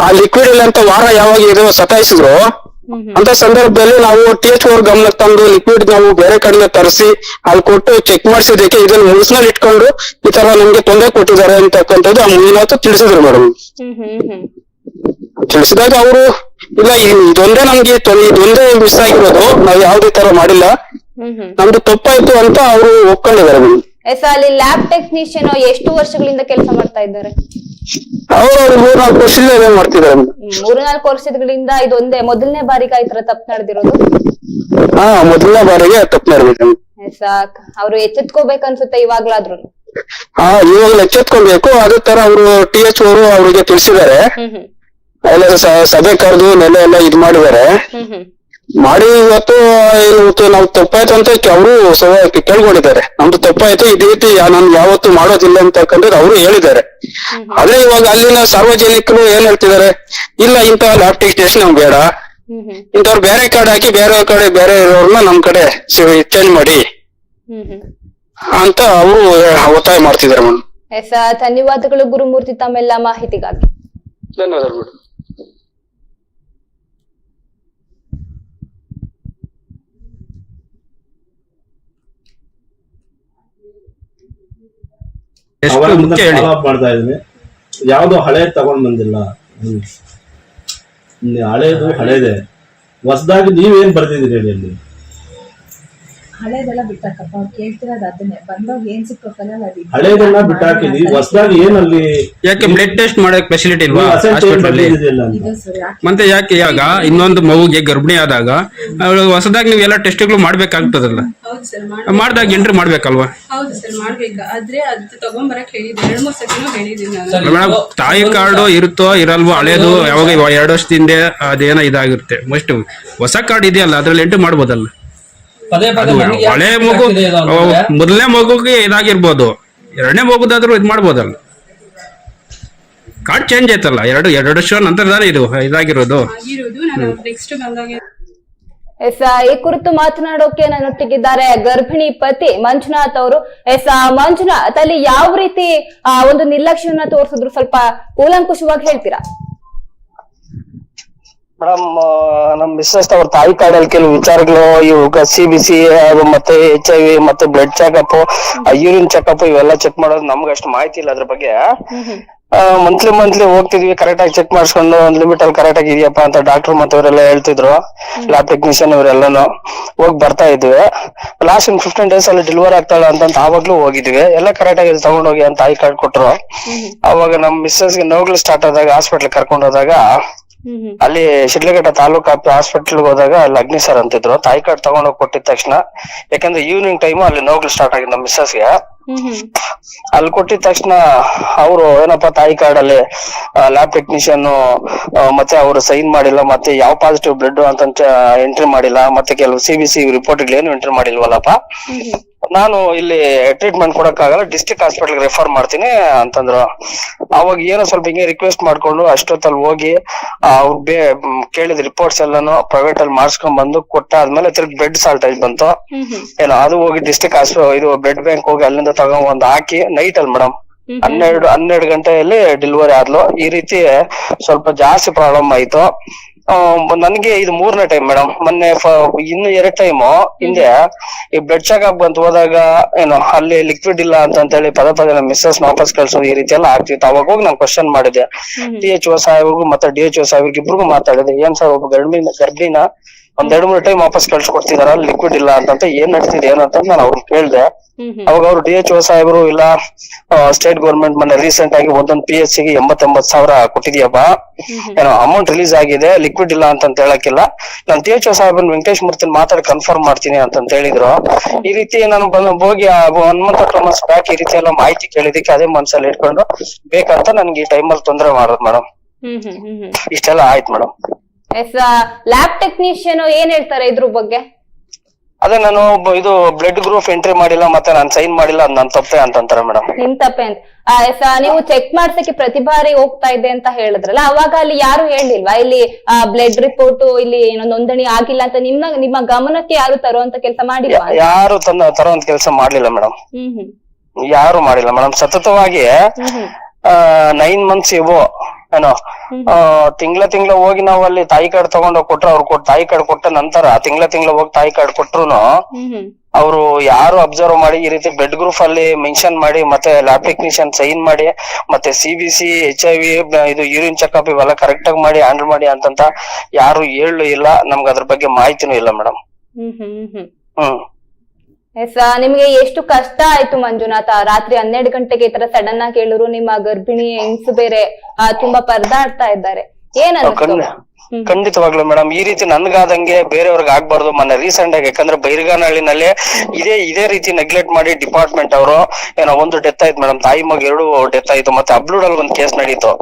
ಆ ಲಿಕ್ವಿಡ್ ಇಲ್ಲ ಅಂತ ವಾರ ಯಾವಾಗ ಇದು ಸತಾಯಿಸಿದ್ರು ಅಂತ ಸಂದರ್ಭದಲ್ಲಿ ನಾವು ಟೇಸ್ಟ್ ಎಚ್ ಅವ್ರ ಗಮನಕ್ಕೆ ತಂದು ಲಿಕ್ವಿಡ್ ನಾವು ಬೇರೆ ಕಡೆಯಿಂದ ತರಿಸಿ ಅಲ್ಲಿ ಕೊಟ್ಟು ಚೆಕ್ ಮಾಡಿಸಿದ್ದಕ್ಕೆ ಇದನ್ನ ಮುಗಿಸ್ನಲ್ಲಿ ಇಟ್ಕೊಂಡು ಈ ತರ ನಮ್ಗೆ ತೊಂದರೆ ಕೊಟ್ಟಿದ್ದಾರೆ ಅಂತಕ್ಕಂಥದ್ದು ಆ ಮುಂದಿನವತ್ತು ತಿಳಿಸಿದ್ರು ಮೇಡಮ್. ತಿಳಿಸಿದಾಗ ಅವರು ಇಲ್ಲ ಇದೊಂದೇ ನಮ್ಗೆ ಇದೊಂದೇ ಮಿಸ್ ಆಗಿರೋದು ನಾವು ಯಾವ್ದೇ ತರ ಮಾಡಿಲ್ಲ. ನಮ್ದು ತಪ್ಪಾಯ್ತು ಅಂತ ಅವರು ಒಪ್ಕೊಂಡಿದ್ದಾರೆ ಮೇಡಮ್ ಎಸ್ ಅಲ್ಲಿ ಲ್ಯಾಬ್ ಟೆಕ್ನಿಷಿಯನ್ ಎಷ್ಟು ವರ್ಷಗಳಿಂದ ಕೆಲಸ ಮಾಡ್ತಾ ಇದ್ದಾರೆ? ಅವರು ಮೂರ್ ನಾಲ್ಕು ವರ್ಷದಿಂದ ಇದೇ ಮಾಡ್ತಿದ್ದಾರೆ madam. ಮೂರು ನಾಲ್ಕು ವರ್ಷಗಳಿಂದ ಇದೊಂದೇ ಮೊದಲನೇ ಬಾರಿಗೆ ಈ ತರ ತಪ್ಪು ನಡೆದಿರೋದು? ಹಾ ಮೊದಲನೇ ಬಾರಿಗೆ ತಪ್ಪು ನಡೆದಿದೆ ಎಸ್ ಅವ್ರು ಎಚ್ಚೆತ್ಕೋಬೇಕನ್ಸುತ್ತೆ ಇವಾಗ್ಲಾದ್ರು? ಹಾ ಇವಾಗ ಎಚ್ಚೆತ್ಕೊಳ್ಬೇಕು ಅದೇ ತರ ಅವರು ಟಿ ಎಚ್ ಅವರು ಅವ್ರಿಗೆ ತಿಳಿಸಿದ್ದಾರೆ. ಹ್ಮ್ ಹ್ಮ್ ಎಲ್ಲ ಸಭೆ ಕರೆದು ನೆಲೆ ಎಲ್ಲ ಇದ್ ಮಾಡಿದಾರೆ ಮಾಡಿ ಇವತ್ತು ಇವತ್ತು ನಾವು ತಪ್ಪಾಯ್ತು ಅಂತ ಅವರು ಕೇಳ್ಕೊಂಡಿದ್ದಾರೆ. ನಮ್ದು ತಪ್ಪಾಯ್ತು ಇದೇ ರೀತಿ ನಾನು ಯಾವತ್ತು ಮಾಡೋದಿಲ್ಲ ಅಂತಕ್ಕಂಥದ್ದು ಅವರು ಹೇಳಿದ್ದಾರೆ. ಆದ್ರೆ ಇವಾಗ ಅಲ್ಲಿನ ಸಾರ್ವಜನಿಕರು ಏನ್ ಹೇಳ್ತಿದ್ದಾರೆ? ಇಲ್ಲ ಇಂತ ಲ್ಯಾಬ್ ಟೆಕ್ನಿಷಿಯನ್ ನಮ್ಗೆ ಬೇಡ. ಇಂಥವ್ರು ಬೇರೆ ಕಾರ್ಡ್ ಹಾಕಿ ಬೇರೆ ಕಡೆ ಬೇರೆ ಇರೋರ್ನ ನಮ್ ಕಡೆ ಚೇಂಜ್ ಮಾಡಿ. ಅಂತ ಅವರು ಒತ್ತಾಯ ಮಾಡ್ತಿದ್ದಾರೆ ಮೇಡಮ್ ಎಸ್ ಧನ್ಯವಾದಗಳು ಗುರುಮೂರ್ತಿ ತಮ್ಮೆಲ್ಲ ಮಾಹಿತಿಗಾಗಿ. ಧನ್ಯವಾದಗಳು ಎಷ್ಟು ಮುಖ್ಯ ಹೇಳಿ. ಮಾಡ್ತಾ ಯಾವ್ದು ಹಳೆ ತಗೊಂಡ್ ಬಂದಿಲ್ಲ. ಹಳೇದು ಹಳೇದೆ. ಹೊಸದಾಗಿ ನೀವೇನ್ ಬರ್ತಿದ್ದೀರಿ ಹೇಳಿ ಅಲ್ಲಿ? ಹಳೇದೆಲ್ಲ ಬಿಟ್ಟಾಕಪ್ಪ. ಅವ್ರು ಕೇಳ್ತಿರೋದು ಅದನ್ನೇ. ಬಂದೋಗ್ ಏನ್ ಸಿಕ್ಕೋಕಲ್ಲ ಅದು ಹಳೇದೆಲ್ಲ ಬಿಟ್ಟಾಕಿದ್ವಿ. ಹೊಸದಾಗಿ ಏನ್ ಅಲ್ಲಿ ಯಾಕೆ ಬ್ಲಡ್ ಟೆಸ್ಟ್ ಮಾಡಕ್ ಫೆಸಿಲಿಟಿ ಇಲ್ವಾ? ಹಾಸ್ಪಿಟಲ್ ಇದು ಸರ್ ಯಾಕೆ? ಮತ್ತೆ ಯಾಕೆ ಇವಾಗ ಇನ್ನೊಂದು ಮಗುಗೆ ಗರ್ಭಿಣಿ ಆದಾಗ ಅವ್ಳು ಹೊಸದಾಗಿ ನೀವು ಎಲ್ಲ ಟೆಸ್ಟ್ಗಳು ಮಾಡ್ಬೇಕಾಗ್ತದಲ್ಲ? ಹೌದು ಸರ್ ಮಾಡಿ ಮಾಡ್ದಾಗ ಎಂಟ್ರಿ ಮಾಡ್ಬೇಕಲ್ವಾ? ಹೌದು ಸರ್ ಮಾಡ್ಬೇಕು. ಆದ್ರೆ ಅದು ತಗೊಂಬರಕ್ ಹೇಳಿದ್ದೆ ಎರಡ್ ಮೂರ್ ಸತಿನೂ ಹೇಳಿದೀನಿ ನಾನು. ಮೇಡಮ್ ತಾಯಿ ಕಾರ್ಡು ಇರುತ್ತೋ ಇರಲ್ವೋ ಹಳೇದು ಯಾವಾಗ ಇವ- ಎರಡು ವರ್ಷದಿಂದ ಅದೇನೋ ಇದಾಗಿರುತ್ತೆ. ಮೋಸ್ಟ್ ಹೊಸ ಕಾರ್ಡ್ ಇದೆಯಲ್ಲ ಅದ್ರಲ್ಲಿ ಎಂಟ್ರಿ ಮಾಡ್ಬೋದಲ್ಲ? ಪದೇ ಪದೇ ನನಗೆ ಯಾಕೆ ಹಳೆ ಮಗು ಆಗ್ತಿದೆ ಇದು ಅಂತಂದ್ರೆ, ಮೊದಲನೇ ಮಗುಗೆ ಇದಾಗಿರ್ಬೋದು. ಎರಡನೇ ಮಗುದಾದ್ರೂ ಇದು ಮಾಡ್ಬೋದಲ್ಲ. ಕಾರ್ಡ್ ಚೇಂಜ್ ಆಯ್ತಲ್ಲ? ಎರಡು ಎರಡು ವರ್ಷ ನಂತರದಾನೆ ಇದು ಇದಾಗಿರೋದು. ಆಗಿರೋದು ನಾನು ನೆಕ್ಸ್ಟ್ ಬಂದಾಗ. ಎಸ್ ಈ ಕುರಿತು ಮಾತನಾಡೋಕೆ ನನ್ನೊಟ್ಟಿಗಿದ್ದಾರೆ ಗರ್ಭಿಣಿ ಪತಿ ಮಂಜುನಾಥ್ ಅವರು. ಎಸ್ ಮಂಜುನಾಥ್ ಅಲ್ಲಿ ಯಾವ ರೀತಿ ಆ, ಒಂದು ನಿರ್ಲಕ್ಷ್ಯವನ್ನ ತೋರಿಸಿದ್ರು ಸ್ವಲ್ಪ ಕೂಲಂಕುಷವಾಗಿ ಹೇಳ್ತೀರಾ? ಮೇಡಮ್ ನಮ್ ಮಿಸ್ಸಸ್ ಅವ್ರ ತಾಯಿ ಕಾರ್ಡಲ್ಲಿ ಕೆಲವು ವಿಚಾರಗಳು ಇವಾಗ ಸಿ ಬಿ ಸಿ ಮತ್ತೆ ಎಚ್ ಐ ವಿ ಮತ್ತೆ ಬ್ಲಡ್ ಚೆಕಪ್ ಯೂರಿನ್ ಚೆಕಪ್ ಇವೆಲ್ಲ ಚೆಕ್ ಮಾಡೋದು ನಮ್ಗೆ ಅಷ್ಟು ಮಾಹಿತಿ ಇಲ್ಲ ಅದ್ರ ಬಗ್ಗೆ. ಮಂತ್ಲಿ ಮಂತ್ಲಿ ಹೋಗ್ತಿದ್ವಿ ಕರೆಕ್ಟ್ ಆಗಿ ಚೆಕ್ ಮಾಡಿಸ್ಕೊಂಡು ಒಂದ್ ಲಿಮಿಟ್ ಅಲ್ಲಿ ಕರೆಕ್ಟ್ ಆಗಿ ಇದೆಯಪ್ಪ ಅಂತ ಡಾಕ್ಟರ್ ಮತ್ತವರೆಲ್ಲ ಹೇಳ್ತಿದ್ರು ಲ್ಯಾಬ್ ಟೆಕ್ನಿಷಿಯನ್ ಇವರೆಲ್ಲಾನು ಹೋಗಿ ಬರ್ತಾ ಇದ್ವಿ. ಲಾಸ್ಟ್ ಇನ್ ಫಿಫ್ಟೀನ್ ಡೇಸ್ ಅಲ್ಲಿ ಡೆಲಿವರ್ ಆಗ್ತಾಳ ಅಂತ ಆವಾಗ್ಲೂ ಹೋಗಿದ್ವಿ. ಎಲ್ಲ ಕರೆಕ್ಟ್ ಆಗಿ ತಗೊಂಡೋಗಿ ಅಂತ ತಾಯಿ ಕಾರ್ಡ್ ಕೊಟ್ರು. ಅವಾಗ ನಮ್ ಮಿಸ್ಸಸ್ಗೆ ನೋವುಗಳು ಸ್ಟಾರ್ಟ್ ಆದಾಗ ಹಾಸ್ಪಿಟ್ಲ್ ಕರ್ಕೊಂಡು ಹೋದಾಗ ಅಲ್ಲಿ ಶಿಡ್ಲಘಟ್ಟ ತಾಲೂಕ್ ಹಾಸ್ಪಿಟಲ್ ಹೋದಾಗ ಅಲ್ಲಿ ಅಗ್ನಿ ಸರ್ ಅಂತಿದ್ರು. ತಾಯಿ ಕಾರ್ಡ್ ತಗೊಂಡೋಗಿ ಕೊಟ್ಟಿದ ತಕ್ಷಣ ಯಾಕಂದ್ರೆ ಈವ್ನಿಂಗ್ ಟೈಮ್ ಅಲ್ಲಿ ನೋವುಗಳು ಸ್ಟಾರ್ಟ್ ಆಗಿದೆ ನಮ್ಮ ಮಿಸ್ಸಸ್ಗೆ ಅಲ್ಲಿ ಕೊಟ್ಟಿದ ತಕ್ಷಣ ಅವರು ಏನಪ್ಪಾ ತಾಯಿ ಕಾರ್ಡ್ ಅಲ್ಲಿ ಲ್ಯಾಬ್ ಟೆಕ್ನಿಷಿಯನ್ ಮತ್ತೆ ಅವರು ಸೈನ್ ಮಾಡಿಲ್ಲ ಮತ್ತೆ ಯಾವ ಪಾಸಿಟಿವ್ ಬ್ಲಡ್ ಅಂತ ಎಂಟ್ರಿ ಮಾಡಿಲ್ಲ ಮತ್ತೆ ಕೆಲವು ಸಿ ಬಿ ಸಿ ರಿಪೋರ್ಟ್ ಏನು ಎಂಟ್ರಿ ಮಾಡಿಲ್ವಲ್ಲಪ್ಪ. ನಾನು ಇಲ್ಲಿ ಟ್ರೀಟ್ಮೆಂಟ್ ಕೊಡಕ್ಕಾಗಲ್ಲ ಡಿಸ್ಟ್ರಿಕ್ಟ್ ಹಾಸ್ಪಿಟಲ್ ರೆಫರ್ ಮಾಡ್ತೀನಿ ಅಂತಂದ್ರು. ಅವಾಗ ಏನೋ ಸ್ವಲ್ಪ ಹಿಂಗೆ ರಿಕ್ವೆಸ್ಟ್ ಮಾಡ್ಕೊಂಡು ಅಷ್ಟೊತ್ತಲ್ಲಿ ಹೋಗಿ ಅವ್ರು ಬೇ ಕೇಳಿದ ರಿಪೋರ್ಟ್ಸ್ ಎಲ್ಲಾನು ಪ್ರೈವೇಟ್ ಅಲ್ಲಿ ಮಾಡಿಸ್ಕೊಂಡ್ ಬಂದು ಕೊಟ್ಟಾದ್ಮೇಲೆ ತಿರ್ಗಿ ಬೆಡ್ ಸಾಲ್ಟ್ ಆಗಿ ಬಂತು. ಏನೋ ಅದು ಹೋಗಿ ಡಿಸ್ಟ್ರಿಕ್ಟ್ ಹಾಸ್ಪಿಟಲ್ ಇದು ಬ್ಲಡ್ ಬ್ಯಾಂಕ್ ಹೋಗಿ ಅಲ್ಲಿಂದ ತಗೊಂಡ್ ಒಂದ್ ಹಾಕಿ ನೈಟ್ ಅಲ್ಲಿ ಮೇಡಮ್ ಹನ್ನೆರಡು ಹನ್ನೆರಡು ಗಂಟೆಯಲ್ಲಿ ಡೆಲಿವರಿ ಆದ್ಲು. ಈ ರೀತಿ ಸ್ವಲ್ಪ ಜಾಸ್ತಿ ಪ್ರಾಬ್ಲಮ್ ಆಯ್ತು. ನನ್ಗೆ ಇದು ಮೂರನೇ ಟೈಮ್ ಮೇಡಮ್ ಮೊನ್ನೆ ಇನ್ನು ಎರಡ್ ಟೈಮು ಹಿಂದೆ ಈ ಬ್ಲಡ್ ಚೆಕಪ್ ಬಂತ ಹೋದಾಗ ಏನು ಅಲ್ಲಿ ಲಿಕ್ವಿಡ್ ಇಲ್ಲ ಅಂತ ಹೇಳಿ ಪದ ಪದ ನಮ್ಮ ಮಿಸ್ಸಸ್ ವಾಪಸ್ ಕಳ್ಸೋದು ಈ ರೀತಿ ಎಲ್ಲ ಆಗ್ತಿತ್ತು. ಅವಾಗ ಹೋಗಿ ನಾನು ಕ್ವಶನ್ ಮಾಡಿದೆ. ಡಿ ಎಚ್ ಓ ಸಾಹೇಬ್ರಿಗೂ ಮತ್ತೆ ಡಿ ಎಚ್ ಓ ಸಾಹೇಬ್ ಇಬ್ರಿಗೂ ಮಾತಾಡಿದೆ. ಏನ್ ಸರ್ ಒಬ್ಬ ಗರ್ಭಿಣ ಗರ್ಭಿಣ ಒಂದ್ ಎರಡ್ ಮೂರು ಟೈಮ್ ವಾಪಸ್ ಕಳ್ಸಿಕೊಡ್ತಿದಾರ ಲಿಕ್ವಿಡ್ ಇಲ್ಲ ಅಂತಂತ ಏನ್ ನಡೀತಿದೆ ಏನು ಅಂತ ನಾನು ಅವ್ರನ್ನ ಕೇಳ್ದೆ. ಅವಾಗ ಅವ್ರು ಡಿ ಎಚ್ ಓ ಸಾಹೇಬರು ಇಲ್ಲ ಸ್ಟೇಟ್ ಗೌರ್ಮೆಂಟ್ ಮೊನ್ನೆ ರೀಸೆಂಟ್ ಆಗಿ ಒಂದೊಂದ್ ಪಿ ಎಚ್ಗೆ ಎಂಬತ್ತೊಂಬತ್ ಸಾವಿರ ಕೊಟ್ಟಿದ್ಯಪ್ಪ. ಏನೋ ಅಮೌಂಟ್ ರಿಲೀಸ್ ಆಗಿದೆ ಲಿಕ್ವಿಡ್ ಇಲ್ಲ ಅಂತ ಹೇಳಕ್ಕಿಲ್ಲ. ನಾನು ಟಿ ಎಚ್ ಓ ಸಾಹೇಬನ್ ವೆಂಕಟೇಶ್ ಮೂರ್ತಿನ ಮಾತಾಡಿ ಕನ್ಫರ್ಮ್ ಮಾಡ್ತೀನಿ ಅಂತ ಹೇಳಿದ್ರು. ಈ ರೀತಿ ನಾನು ಬಂದು ಹೋಗಿ one month two months back ಈ ರೀತಿ ಎಲ್ಲ ಮಾಹಿತಿ ಕೇಳಿದಕ್ಕೆ ಅದೇ ಮನ್ಸಲ್ಲಿ ಇಟ್ಕೊಂಡು ಬೇಕಂತ ನನ್ಗೆ ಈ ಟೈಮಲ್ಲಿ ತೊಂದರೆ ಮಾಡೋದು ಮೇಡಮ್ ಇಷ್ಟೆಲ್ಲ ಆಯ್ತು ಮೇಡಮ್ ಎಸ್ ಲ್ಯಾಬ್ ಟೆಕ್ನಿಷಿಯನ್ ಏನ್ ಹೇಳ್ತಾರೆ ಇದ್ರ ಬಗ್ಗೆ? ಅದೇ ನಾನು ಇದು ಬ್ಲಡ್ ಗ್ರೂಪ್ ಎಂಟ್ರಿ ಮಾಡಿಲ್ಲ ಮತ್ತೆ ನಾನು ಸೈನ್ ಮಾಡಿಲ್ಲ ಅದ್ ನನ್ ತಪ್ಪೆ ಅಂತಂತಾರೆ ಮೇಡಮ್ ನಿಮ್ ತಪ್ಪೆ ಅಂತ. ಎಸ್ ನೀವು ಚೆಕ್ ಮಾಡ್ಸಕ್ಕೆ ಪ್ರತಿ ಬಾರಿ ಹೋಗ್ತಾ ಇದೆ ಅಂತ ಹೇಳಿದ್ರಲ್ಲ ಅವಾಗ ಅಲ್ಲಿ ಯಾರು ಹೇಳಿಲ್ವಾ? ಇಲ್ಲಿ ಬ್ಲಡ್ ರಿಪೋರ್ಟ್ ಇಲ್ಲಿ ಏನೋ ನೋಂದಣಿ ಆಗಿಲ್ಲ ಅಂತ ನಿಮ್ಮ ನಿಮ್ಮ ಗಮನಕ್ಕೆ ಯಾರು ತರುವಂತ ಕೆಲಸ ಮಾಡಿಲ್ಲ? ಯಾರು ತಂದ ತರುವಂತ ಕೆಲಸ ಮಾಡ್ಲಿಲ್ಲ ಮೇಡಮ್ ಯಾರು ಮಾಡಿಲ್ಲ ಮೇಡಮ್ ಸತತವಾಗಿ ನೈನ್ ಮಂತ್ಸ್ ಇವೋ ಏನೋ ತಿಂಗಳ ತಿಂಗಳ ಹೋಗಿ ನಾವು ಅಲ್ಲಿ ತಾಯಿ ಕಾರ್ಡ್ ತಗೊಂಡೋಗಿ ಕೊಟ್ರು ಅವ್ರು ಕೊಟ್ಟು ತಾಯಿ ಕಾರ್ಡ್ ಕೊಟ್ಟ ನಂತರ ತಿಂಗಳ ತಿಂಗಳ ಹೋಗಿ ತಾಯಿ ಕಾರ್ಡ್ ಕೊಟ್ರುನು ಅವರು ಯಾರು ಅಬ್ಸರ್ವ್ ಮಾಡಿ ಈ ರೀತಿ ಬೆಡ್ ಗ್ರೂಪ್ ಅಲ್ಲಿ ಮೆನ್ಷನ್ ಮಾಡಿ ಮತ್ತೆ ಲ್ಯಾಬ್ ಟೆಕ್ನಿಷಿಯನ್ ಸೈನ್ ಮಾಡಿ ಮತ್ತೆ C B C H I V ಇದು ಯೂರಿನ್ ಚೆಕ್ಅಪ್ ಇವೆಲ್ಲ ಕರೆಕ್ಟ್ ಆಗಿ ಮಾಡಿ ಹ್ಯಾಂಡಲ್ ಮಾಡಿ ಅಂತಂತ ಯಾರು ಹೇಳು ಇಲ್ಲ ನಮ್ಗೆ ಅದ್ರ ಬಗ್ಗೆ ಮಾಹಿತಿನೂ ಇಲ್ಲ ಮೇಡಮ್ ಹ್ಮ್. ಎಸ್ ನಿಮ್ಗೆ ಎಷ್ಟು ಕಷ್ಟ ಆಯ್ತು ಮಂಜುನಾಥ? ರಾತ್ರಿ ಹನ್ನೆರಡು ಗಂಟೆಗೆ ಈ ತರ ಸಡನ್ ಆಗಿ ಹೇಳಿದ್ರು ನಿಮ್ಮ ಗರ್ಭಿಣಿ ಹೆಂಗ್ಸು ಬೇರೆ ಆ, ತುಂಬಾ ಪರದಾಡ್ತಾ ಇದ್ದಾರೆ. ಏನ್ ಅನ್ನಿಸ್ತು? ಖಂಡ- ಖಂಡಿತವಾಗ್ಲು ಮೇಡಮ್ ಈ ರೀತಿ ನನ್ಗಾದಂಗೆ ಬೇರೆಯವ್ರಿಗೆ ಆಗ್ಬಾರ್ದು. ಮೊನ್ನೆ ರೀಸೆಂಟ್ ಆಗಿ ಯಾಕಂದ್ರೆ ಬೈರ್ಗಾನಹಳ್ಳಿನಲ್ಲಿ ಇದೇ ಇದೇ ರೀತಿ ನೆಗ್ಲೆಕ್ಟ್ ಮಾಡಿ ಡಿಪಾರ್ಟ್ಮೆಂಟ್ ಅವರು ಏನೋ ಒಂದು ಡೆತ್ ಆಯ್ತು ಮೇಡಮ್. ತಾಯಿ ಮಗ ಎರಡು ಡೆತ್ ಆಯ್ತು ಮತ್ತೆ ಅಬ್ಲೂಡ್ ಅಲ್ಲಿ ಒಂದು ಕೇಸ್ ನಡೀತು.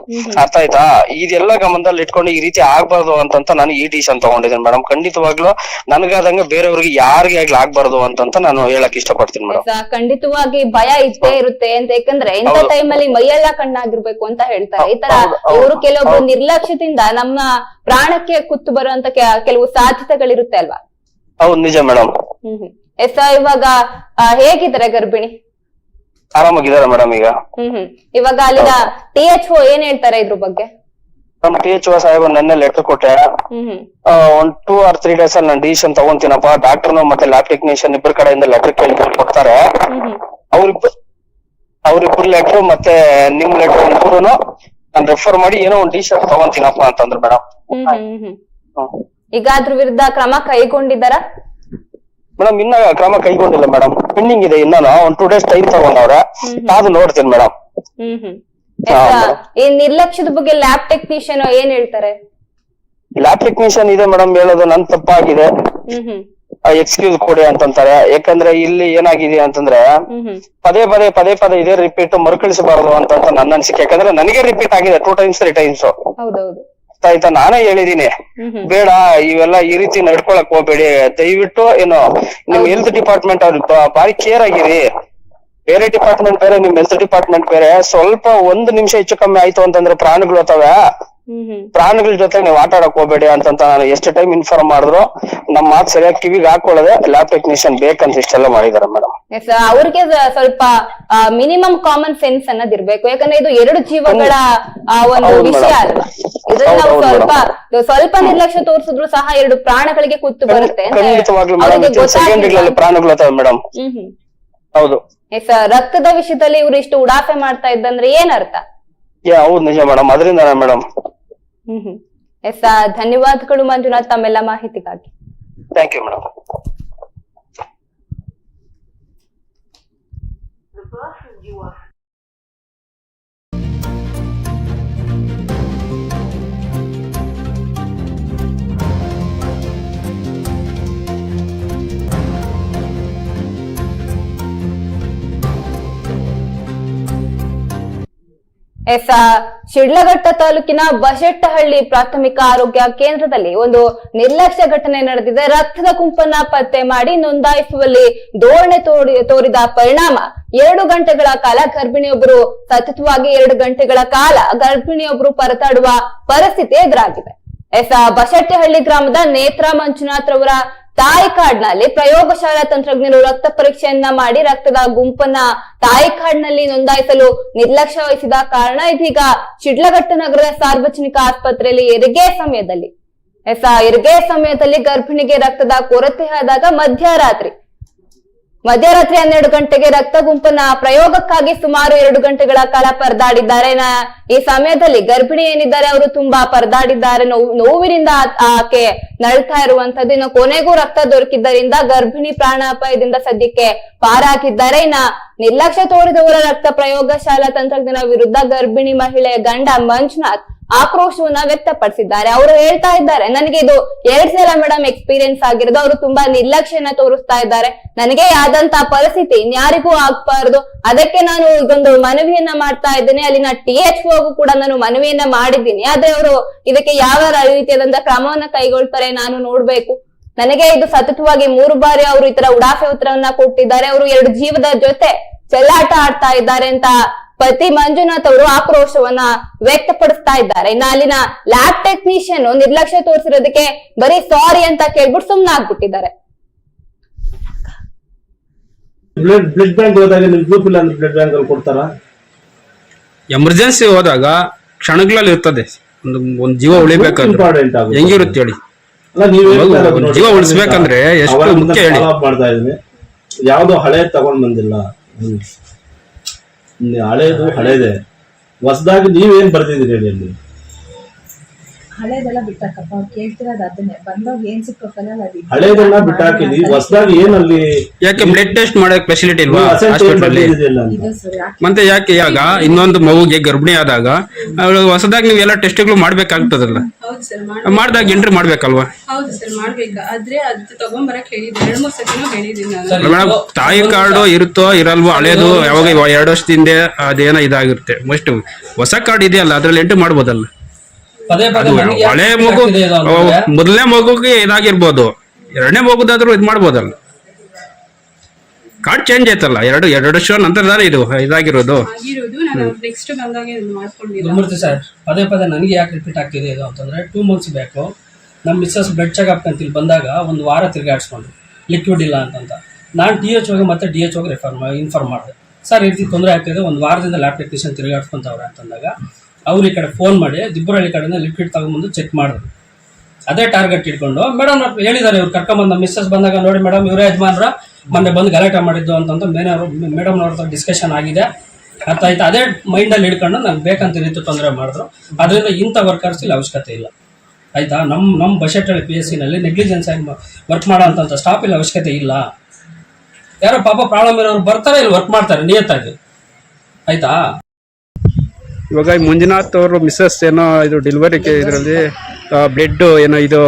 ಅರ್ಥ ಆಯ್ತಾ? ಇದೆಲ್ಲ ಗಮನದಲ್ಲಿ ಇಟ್ಕೊಂಡು ಈ ರೀತಿ ಆಗ್ಬಾರ್ದು ಅಂತಂತ ನಾನು ಈ ಡಿಸಿಷನ್ ತಗೊಂಡಿದ್ದೀನಿ ಮೇಡಮ್. ಖಂಡಿತವಾಗ್ಲು ನನ್ಗಾದಂಗೆ ಬೇರೆಯವ್ರಿಗೆ ಯಾರಿಗೆ ಆಗ್ಲಿ ಆಗ್ಬಾರ್ದು ಅಂತಂತ ನಾನು ಹೇಳಕ್ ಇಷ್ಟಪಡ್ತೀನಿ ಮೇಡಮ್. ಖಂಡಿತವಾಗಿ ಭಯ ಇದ್ದೇ ಇರುತ್ತೆ. ಅಂತ ಯಾಕಂದ್ರೆ ಇಂಥ. ಟೈಮ್ ಅಲ್ಲಿ ಮೈಯೆಲ್ಲ ಕಣ್ಣಾಗಿರ್ಬೇಕು ಅಂತ ಹೇಳ್ತಾರೆ. ಈ ತರ ಅವರು ಕೆಲವೊಬ್ರು ನಿರ್ಲಕ್ಷ್ಯದಿಂದ ನಮ್ಮ ಪ್ರಾಣಕ್ಕೆ ಕುತ್ತು ಬರುವಂತ ಕೆಲವು ಸಾಧ್ಯತೆಗಳಿರುತ್ತೆ ಅಲ್ವಾ? ಹೌದು ನಿಜ ಮೇಡಮ್. ಹ್ಮ್ ಎಸ್ ಇವಾಗ ಹೇಗಿದ್ದಾರೆ ಗರ್ಭಿಣಿ? ಆರಾಮಾಗಿದ್ದಾರೆ ಮೇಡಮ್ ಈಗ. ಹ್ಮ್ ಹ್ಮ್. ಇವಾಗ ಅಲ್ಲಿನ ಟಿ ಎಚ್ ಓ ಏನ್ ಹೇಳ್ತಾರೆ ಇದ್ರ ಬಗ್ಗೆ? ನಮ್ ಟಿ ಎಚ್ ಒ ಸಾಹೇಬ್ ನೆನ್ನೆ ಲೆಟರ್ ಕೊಟ್ಟೆ. ಒಂದ್ ಟೂ ಆರ್ ತ್ರೀ ಡೇಸ್ ಅಲ್ಲಿ ನಾನು ಡಿಸಿಷನ್ ತಗೊಂತೀನಪ್ಪ. ಡಾಕ್ಟರ್ನು ಮತ್ತೆ ಲ್ಯಾಬ್ ಟೆಕ್ನಿಷಿಯನ್ ಇಬ್ಬರ ಕಡೆಯಿಂದ ಲೆಟರ್ ಕೇಳಿ ಕೊಡ್ತಾರೆ. ಅವ್ರಿಬ್ಬರು ಅವ್ರಿಬ್ರು ಲೆಟರ್ ಮತ್ತೆ ನಿಮ್ ಲೆಟರ್ ಇಬ್ಬರು ನಾನು ರೆಫರ್ ಮಾಡಿ ಏನೋ ಒಂದ್ ಶರ್ಟ್ ತಗೊಂತೀನಪ್ಪ ಅಂತಂದ್ರು ಮೇಡಮ್ ಈಗ ಅದ್ರ ವಿರುದ್ಧ ಕ್ರಮ ಕೈಗೊಂಡಿದ್ದಾರ? ಮೇಡಮ್ ಇನ್ನ ಕ್ರಮ ಕೈಗೊಂಡಿಲ್ಲ ಮೇಡಮ್ ಪೆಂಡಿಂಗ್ ಇದೆ ಇನ್ನ ಒಂದ್ ಟೂ ಡೇಸ್ ಟೈಮ್ ತಗೊಂಡವ್ರೆ. ಅದು ನೋಡ್ತೀನಿ ಮೇಡಮ್. ಈ ನಿರ್ಲಕ್ಷ್ಯದ ಬಗ್ಗೆ ಲ್ಯಾಬ್ ಟೆಕ್ನಿಷಿಯನ್ ಏನ್ ಹೇಳ್ತಾರೆ? ಲ್ಯಾಬ್ ಟೆಕ್ನಿಷಿಯನ್ ಇದೆ ಮೇಡಮ್ ಹೇಳೋದು ನನ್ ತಪ್ಪಾಗಿದೆ. ಎಕ್ಸ್ಕ್ಯೂಸ್ ಕೊಡಿ ಅಂತಂತಾರೆ. ಯಾಕಂದ್ರೆ ಇಲ್ಲಿ ಏನಾಗಿದೆ ಅಂತಂದ್ರೆ ಪದೇ ಪದೇ ಪದೇ ಪದೇ ಇದೇ ರಿಪೀಟ್ ಮರುಕಳಿಸಬಾರದು ಅಂತ ನನ್ನ ಅನ್ಸಿಕೆ. ಯಾಕಂದ್ರೆ ನನಗೆ ರಿಪೀಟ್ ಆಗಿದೆ ಟೂ ಟೈಮ್ಸ್ ತ್ರೀ ಟೈಮ್ಸ್ ಆಯ್ತಾ? ನಾನೇ ಹೇಳಿದೀನಿ. ಬೇಡ ಇವೆಲ್ಲ ಈ ರೀತಿ ನಡ್ಕೊಳಕ್ ಹೋಗ್ಬೇಡಿ. ದಯವಿಟ್ಟು ಏನು ನಿಮ್ ಹೆಲ್ತ್ ಡಿಪಾರ್ಟ್ಮೆಂಟ್ ಅವ್ರ ಬಾರಿ ಕೇರ್ ಆಗಿರಿ. ಬೇರೆ ಡಿಪಾರ್ಟ್ಮೆಂಟ್ ಬೇರೆ ನಿಮ್ ಹೆಲ್ತ್ ಡಿಪಾರ್ಟ್ಮೆಂಟ್ ಬೇರೆ. ಸ್ವಲ್ಪ ಒಂದ್ ನಿಮಿಷ ಹೆಚ್ಚು ಕಮ್ಮಿ ಆಯ್ತು ಅಂತಂದ್ರೆ ಪ್ರಾಣಿಗಳು ಹ್ಮ್ ಪ್ರಾಣಿಗಳ ಜೊತೆ ನೀವು ಆಟ ಆಡಕ್ ಹೋಗ್ಬೇಡಿ ಅಂತಂತ ನಾನು ಎಷ್ಟು ಟೈಮ್ ಇನ್ಫಾರ್ಮ್ ಮಾಡಿದ್ರು ನಮ್ಮ ಮಾತು ಸರಿಯಾಗಿ ಕಿವಿಗೆ ಹಾಕೊಳ್ಳದೆ ಲ್ಯಾಬ್ ಟೆಕ್ನಿಷಿಯನ್ ಬೇಕಂತ ಇಷ್ಟೆಲ್ಲ ಮಾಡಿದಾರೆ ಮೇಡಮ್ ಎಸ್ ಅವ್ರಿಗೆ ಸ್ವಲ್ಪ ಮಿನಿಮಮ್ ಕಾಮನ್ ಸೆನ್ಸ್ ಅನ್ನೋದ್ ಇರ್ಬೇಕು. ಯಾಕಂದ್ರೆ ಇದು ಎರಡು ಜೀವಗಳ ಒಂದು ವಿಷಯ ಅಲ್ವಾ? ಸ್ವಲ್ಪ ಸ್ವಲ್ಪ ನಿರ್ಲಕ್ಷ್ಯ ತೋರಿಸಿದ್ರು ಸಹ ಎರಡು ಪ್ರಾಣಗಳಿಗೆ ಕೂತು ಬರುತ್ತೆ ಪ್ರಾಣಿಗಳು ಮೇಡಮ್ ಹೌದು. ರಕ್ತದ ವಿಷಯದಲ್ಲಿ ಇವ್ರು ಇಷ್ಟು ಉಡಾಫೆ ಮಾಡ್ತಾ ಇದ್ದಂದ್ರೆ ಏನರ್ಥ ಅರ್ಥ? ಯಾ ಹೌದು ನಿಜ ಮೇಡಮ್ ಅದರಿಂದ ಮೇಡಮ್ ಎಸ್ ಧನ್ಯವಾದಗಳು ಮಂಜುನಾಥ್ ತಮ್ಮೆಲ್ಲ ಮಾಹಿತಿಗಾಗಿ. Thank you madam yes Shidlaghatta ತಾಲೂಕಿನ ಬಶೆಟ್ಟಹಳ್ಳಿ ಪ್ರಾಥಮಿಕ ಆರೋಗ್ಯ ಕೇಂದ್ರದಲ್ಲಿ ಒಂದು ನಿರ್ಲಕ್ಷ್ಯ ಘಟನೆ ನಡೆದಿದೆ. ರಕ್ತದ ಗುಂಪನ್ನ ಪತ್ತೆ ಮಾಡಿ ನೋಂದಾಯಿಸುವಲ್ಲಿ ಧೋರಣೆ ತೋರಿ ತೋರಿದ ಪರಿಣಾಮ ಎರಡು ಗಂಟೆಗಳ ಕಾಲ ಗರ್ಭಿಣಿಯೊಬ್ಬರು ಸತತವಾಗಿ ಎರಡು ಗಂಟೆಗಳ ಕಾಲ ಗರ್ಭಿಣಿಯೊಬ್ಬರು ಪರತಾಡುವ ಪರಿಸ್ಥಿತಿ ಎದುರಾಗಿದೆ. ಎಸ್ ಬಶೆಟ್ಟಹಳ್ಳಿ ಗ್ರಾಮದ ನೇತ್ರ ಮಂಜುನಾಥ್ ರವರ ತಾಯಿ ಕಾರ್ಡ್ನಲ್ಲಿ ಪ್ರಯೋಗಶಾಲಾ ತಂತ್ರಜ್ಞರು ರಕ್ತ ಪರೀಕ್ಷೆಯನ್ನ ಮಾಡಿ ರಕ್ತದ ಗುಂಪನ್ನ ತಾಯಿ ಕಾರ್ಡ್ನಲ್ಲಿ ನೋಂದಾಯಿಸಲು ನಿರ್ಲಕ್ಷ್ಯ ವಹಿಸಿದ ಕಾರಣ ಇದೀಗ ಶಿಡ್ಲಘಟ್ಟ ನಗರದ ಸಾರ್ವಜನಿಕ ಆಸ್ಪತ್ರೆಯಲ್ಲಿ ಹೆರಿಗೆ ಸಮಯದಲ್ಲಿ. ಎಸ್ ಹೆರಿಗೆ ಸಮಯದಲ್ಲಿ ಗರ್ಭಿಣಿಗೆ ರಕ್ತದ ಕೊರತೆ ಆದಾಗ ಮಧ್ಯರಾತ್ರಿ ಮಧ್ಯರಾತ್ರಿ ಹನ್ನೆರಡು ಗಂಟೆಗೆ ರಕ್ತ ಗುಂಪನ್ನ ಪ್ರಯೋಗಕ್ಕಾಗಿ ಸುಮಾರು ಎರಡು ಗಂಟೆಗಳ ಕಾಲ ಪರದಾಡಿದ್ದಾರೆ. ಈ ಸಮಯದಲ್ಲಿ ಗರ್ಭಿಣಿ ಏನಿದ್ದಾರೆ ಅವರು ತುಂಬಾ ಪರದಾಡಿದ್ದಾರೆ. ನೋವು ನೋವಿನಿಂದ ಆಕೆ ನಳ್ತಾ ಇರುವಂತದ್ದು ಇನ್ನು ಕೊನೆಗೂ ರಕ್ತ ದೊರಕಿದ್ದರಿಂದ ಗರ್ಭಿಣಿ ಪ್ರಾಣಾಪಾಯದಿಂದ ಸದ್ಯಕ್ಕೆ ಪಾರಾಗಿದ್ದಾರೆ. ಇನ್ನ ನಿರ್ಲಕ್ಷ್ಯ ತೋರಿದವರ ರಕ್ತ ಪ್ರಯೋಗಶಾಲಾ ತಂತ್ರಜ್ಞರ ವಿರುದ್ಧ ಗರ್ಭಿಣಿ ಮಹಿಳೆಯ ಗಂಡ ಮಂಜುನಾಥ್ ಆಕ್ರೋಶವನ್ನ ವ್ಯಕ್ತಪಡಿಸಿದ್ದಾರೆ. ಅವರು ಹೇಳ್ತಾ ಇದ್ದಾರೆ, ನನಗೆ ಇದು ಎರಡ್ ಸಲ ಮೇಡಮ್ ಎಕ್ಸ್ಪೀರಿಯನ್ಸ್ ಆಗಿರೋದು. ಅವರು ತುಂಬಾ ನಿರ್ಲಕ್ಷ್ಯನ ತೋರಿಸ್ತಾ ಇದ್ದಾರೆ. ನನಗೆ ಆದಂತ ಪರಿಸ್ಥಿತಿ ಇನ್ಯಾರಿಗೂ ಆಗ್ಬಾರ್ದು. ಅದಕ್ಕೆ ನಾನು ಇದೊಂದು ಮನವಿಯನ್ನ ಮಾಡ್ತಾ ಇದ್ದೇನೆ. ಅಲ್ಲಿನ ಟಿ ಎಚ್ ಓಗೂ ಕೂಡ ನಾನು ಮನವಿಯನ್ನ ಮಾಡಿದ್ದೀನಿ. ಆದ್ರೆ ಅವರು ಇದಕ್ಕೆ ಯಾವ ರೀತಿಯಾದಂತ ಕ್ರಮವನ್ನ ಕೈಗೊಳ್ತಾರೆ ನಾನು ನೋಡ್ಬೇಕು. ನನಗೆ ಇದು ಸತತವಾಗಿ ಮೂರು ಬಾರಿ ಅವರು ಈ ತರ ಉಡಾಫೆ ಉತ್ತರವನ್ನ ಕೊಟ್ಟಿದ್ದಾರೆ. ಅವರು ಎರಡು ಜೀವದ ಜೊತೆ ಚೆಲ್ಲಾಟ ಆಡ್ತಾ ಇದ್ದಾರೆ ಅಂತ ಪತಿ ಮಂಜುನಾಥ್ ಅವರು ಆಕ್ರೋಶವನ್ನ ವ್ಯಕ್ತಪಡಿಸ್ತಾ ಇದ್ದಾರೆ. ಇನ್ನ ಅಲ್ಲಿನ ಲ್ಯಾಬ್ ಟೆಕ್ನಿಷಿಯನ್ ನಿರ್ಲಕ್ಷ್ಯ ತೋರಿಸಿರೋದಕ್ಕೆ ಬರೀ ಸಾರಿ ಅಂತ ಕೇಳ್ಬಿಟ್ಟು ಸುಮ್ನಾಗ್ಬಿಟ್ಟಿದ್ದಾರೆ ಬ್ಲಡ್ ಬ್ಲಡ್ ಬ್ಯಾಂಕ್ ಹೋದಾಗ ನಿಮ್ ಗ್ರೂಪ್ ಇಲ್ಲ ಅಂದ್ರೆ ಬ್ಲಡ್ ಬ್ಯಾಂಕ್ ಅಲ್ಲಿ ಕೊಡ್ತಾರಾ? ಎಮರ್ಜೆನ್ಸಿ ಹೋದಾಗ ಕ್ಷಣಗಳಲ್ಲಿ ಇರ್ತದೆ. ಒಂದು ಒಂದು ಜೀವ ಉಳಿಬೇಕಾದ್ರೆ. ಇಂಪಾರ್ಟೆಂಟ್ ಆಗುತ್ತೆ. ಹೆಂಗಿರುತ್ತೆ ಹೇಳಿ? ಅಲ್ಲ ನೀವ್ ಒಂದ್ ಜೀವ ಉಳಿಸ್ಬೇಕಂದ್ರೆ ಎಷ್ಟು ಮುಖ್ಯ ಹೇಳಿ. ಯಾವ್ದು ಮಾಡ್ತಾ ಇದೀನಿ ಯಾವ್ದೋ ಹಳೆ ತಗೊಂಡ್ ಬಂದಿಲ್ಲ. ಹಳೇದು ಹಳೇದೇ ಹೊಸದಾಗಿ ನೀವೇನು ಬರ್ತಿದ್ದೀರಿ ಹೇಳಿ ಅಲ್ಲಿ? ಹಳೇದೆಲ್ಲ ಬಿಟ್ಟಾಕಪ್ಪ. ಅವ್ರು ಕೇಳ್ತಿರೋದು ಅದನ್ನೇ. ಬಂದಾಗ ಏನ್ ಸಿಕ್ಕಲ್ಲ ಅದು ಹಳೇದೆಲ್ಲ ಬಿಟ್ಟಾಕಿದ್ವಿ. ಹೊಸದಾಗಿ ಏನ್ ಅಲ್ಲಿ ಯಾಕೆ ಬ್ಲಡ್ ಟೆಸ್ಟ್ ಮಾಡಕ್ ಫೆಸಿಲಿಟಿ ಇಲ್ವಾ? ಹಾಸ್ಪಿಟಲ್ ಇದು ಸರ್ ಯಾಕೆ? ಮತ್ತೆ ಯಾಕೆ ಇವಾಗ ಇನ್ನೊಂದು ಮಗುಗೆ ಗರ್ಭಿಣಿ ಆದಾಗ ಅವ್ಳು ಹೊಸದಾಗಿ ನೀವು ಎಲ್ಲ ಟೆಸ್ಟ್ಗಳು ಮಾಡ್ಬೇಕಾಗ್ತದಲ್ಲ? ಹೌದು ಸರ್ ಮಾಡಿ ಮಾಡ್ದಾಗ ಎಂಟ್ರಿ ಮಾಡ್ಬೇಕಲ್ವಾ? ಹೌದು ಸರ್ ಮಾಡ್ಬೇಕು. ಆದ್ರೆ ಅದು ತಗೊಂಬರಕ್ ಹೇಳಿದ್ದೆ. ಎರಡು ಮೂರು ಸತಿನೂ ಹೇಳಿದೀನಿ ನಾನು. ಮೇಡಮ್ ತಾಯಿ ಕಾರ್ಡು ಇರುತ್ತೋ ಇರಲ್ವೋ ಹಳೇದು ಯಾವಾಗ ಎರಡು ವರ್ಷದಿಂದ ಅದೇನೋ ಇದಾಗಿರುತ್ತೆ. ಮೋಸ್ಟ್ ಹೊಸ ಕಾರ್ಡ್ ಇದೆಯಲ್ಲ ಅದ್ರಲ್ಲಿ ಎಂಟ್ರಿ ಮಾಡ್ಬೋದಲ್ಲ? ಪದೇ ಪದೇ ನನಗೆ ಯಾಕೆ ಹಳೆ ಮಗು ಆಗ್ತಿದೆ ಇದು ಅಂತಂದ್ರೆ, ಮೊದಲನೇ ಮಗುಗೆ ಇದಾಗಿರ್ಬೋದು. ಎರಡನೇ ಮಗುದಾದ್ರೂ ಇದು ಮಾಡ್ಬೋದಲ್ಲ. ಕಾರ್ಡ್ ಚೇಂಜ್ ಆಯ್ತಲ್ಲ? ಎರಡು ಎರಡು ವರ್ಷ ನಂತರ ಇದು ಇದಾಗಿರೋದು. ಆಗಿರೋದು ನಾನು ನೆಕ್ಸ್ಟ್ ಬಂದಾಗ ಇದು ಮಾಡ್ಕೊಂಡಿಲ್ಲ ಗುರುಮೂರ್ತಿ ಸರ್ ಪದೇ ಪದೇ ನನಗೆ ಯಾಕೆ ರಿಪೀಟ್ ಆಗ್ತಿದೆ ಇದು ಅಂತಂದ್ರೆ ಟೂ ಮಂತ್ಸ್ ಬ್ಯಾಕು ನಮ್ಮ ಮಿಸ್ಸಸ್ ಬ್ಲಡ್ ಚೆಕಪ್ ಅಂತ ಇಲ್ಲಿ ಬಂದಾಗ ಒಂದು ವಾರ ತಿರುಗಾಡಿಸ್ಕೊಂಡು ಲಿಕ್ವಿಡ್ ಇಲ್ಲ ಅಂತಂತ. ನಾನು ಡಿ ಎಚ್ ಹೋಗಿ ಮತ್ತೆ ಡಿ ಎಚ್ ಹೋಗಿ ರೆಫರ್ ಇನ್ಫಾರ್ಮ್ ಮಾಡಿದೆ. ಸರ್ ಈ ರೀತಿ ತೊಂದರೆ ಆಗ್ತಿದೆ ಒಂದು ವಾರದಿಂದ ಲ್ಯಾಬ್ ಟೆಕ್ನಿಷಿಯನ್ ತಿರುಗಾಡ್ಸ್ಕೊಂತವ್ರೆ ಅಂತಂದಾಗ ಅವ್ರು ಈ ಕಡೆ ಫೋನ್ ಮಾಡಿ ದಿಬ್ಬರಳ್ಳಿ ಕಡೆಯಿಂದ ಲಿಕ್ವಿಡ್ ತಗೊಂಬಂದು ಚೆಕ್ ಮಾಡಿದ್ರು. ಅದೇ ಟಾರ್ಗೆಟ್ ಇಟ್ಕೊಂಡು ಮೇಡಮ್ ಹೇಳಿದ್ದಾರೆ, ಇವ್ರು ಕರ್ಕೊಂಬಂದು ಮಿಸ್ಸಸ್ ಬಂದಾಗ ನೋಡಿ ಮೇಡಮ್ ಇವರೇ ಯಜಮಾನ್ರ, ಮೊನ್ನೆ ಬಂದು ಗಲಾಟೆ ಮಾಡಿದ್ದು ಅಂತಂತ ಮೇನೆ ಅವರು ಮೇಡಮ್ ಅವ್ರ ಡಿಸ್ಕಷನ್ ಆಗಿದೆ. ಅರ್ಥ ಆಯ್ತು. ಅದೇ ಮೈಂಡಲ್ಲಿ ಹಿಡ್ಕೊಂಡು ನಂಗೆ ಬೇಕಂತ ರೀತಿ ತೊಂದರೆ ಮಾಡಿದ್ರು. ಅದರಿಂದ ಇಂಥ ವರ್ಕರ್ಸ್ ಇಲ್ಲಿ ಅವಶ್ಯಕತೆ ಇಲ್ಲ. ಆಯ್ತಾ? ನಮ್ಮ ನಮ್ಮ ಬಜೆಟಲ್ಲಿ ಪಿ ಎಸ್ ಸಿನಲ್ಲಿ ನೆಗ್ಲಿಜೆನ್ಸ್ ಆಗಿ ವರ್ಕ್ ಮಾಡೋ ಅಂತ ಸ್ಟಾಫ್ ಇಲ್ಲಿ ಅವಶ್ಯಕತೆ ಇಲ್ಲ. ಯಾರೋ ಪಾಪ ಪ್ರಾಬ್ಲಮ್ ಇರೋರು ಬರ್ತಾರೆ ಇಲ್ಲಿ ವರ್ಕ್ ಮಾಡ್ತಾರೆ, ನಿಯತ್ತಾಗಿ. ಆಯ್ತಾ? ಇವಾಗ ಮಂಜುನಾಥ್ ಅವರು, ಮಿಸ್ಸಸ್ ಏನೋ ಇದು ಡೆಲಿವರಿ ಇದರಲ್ಲಿ ಬ್ಲಡ್ ಏನೋ ಇದು,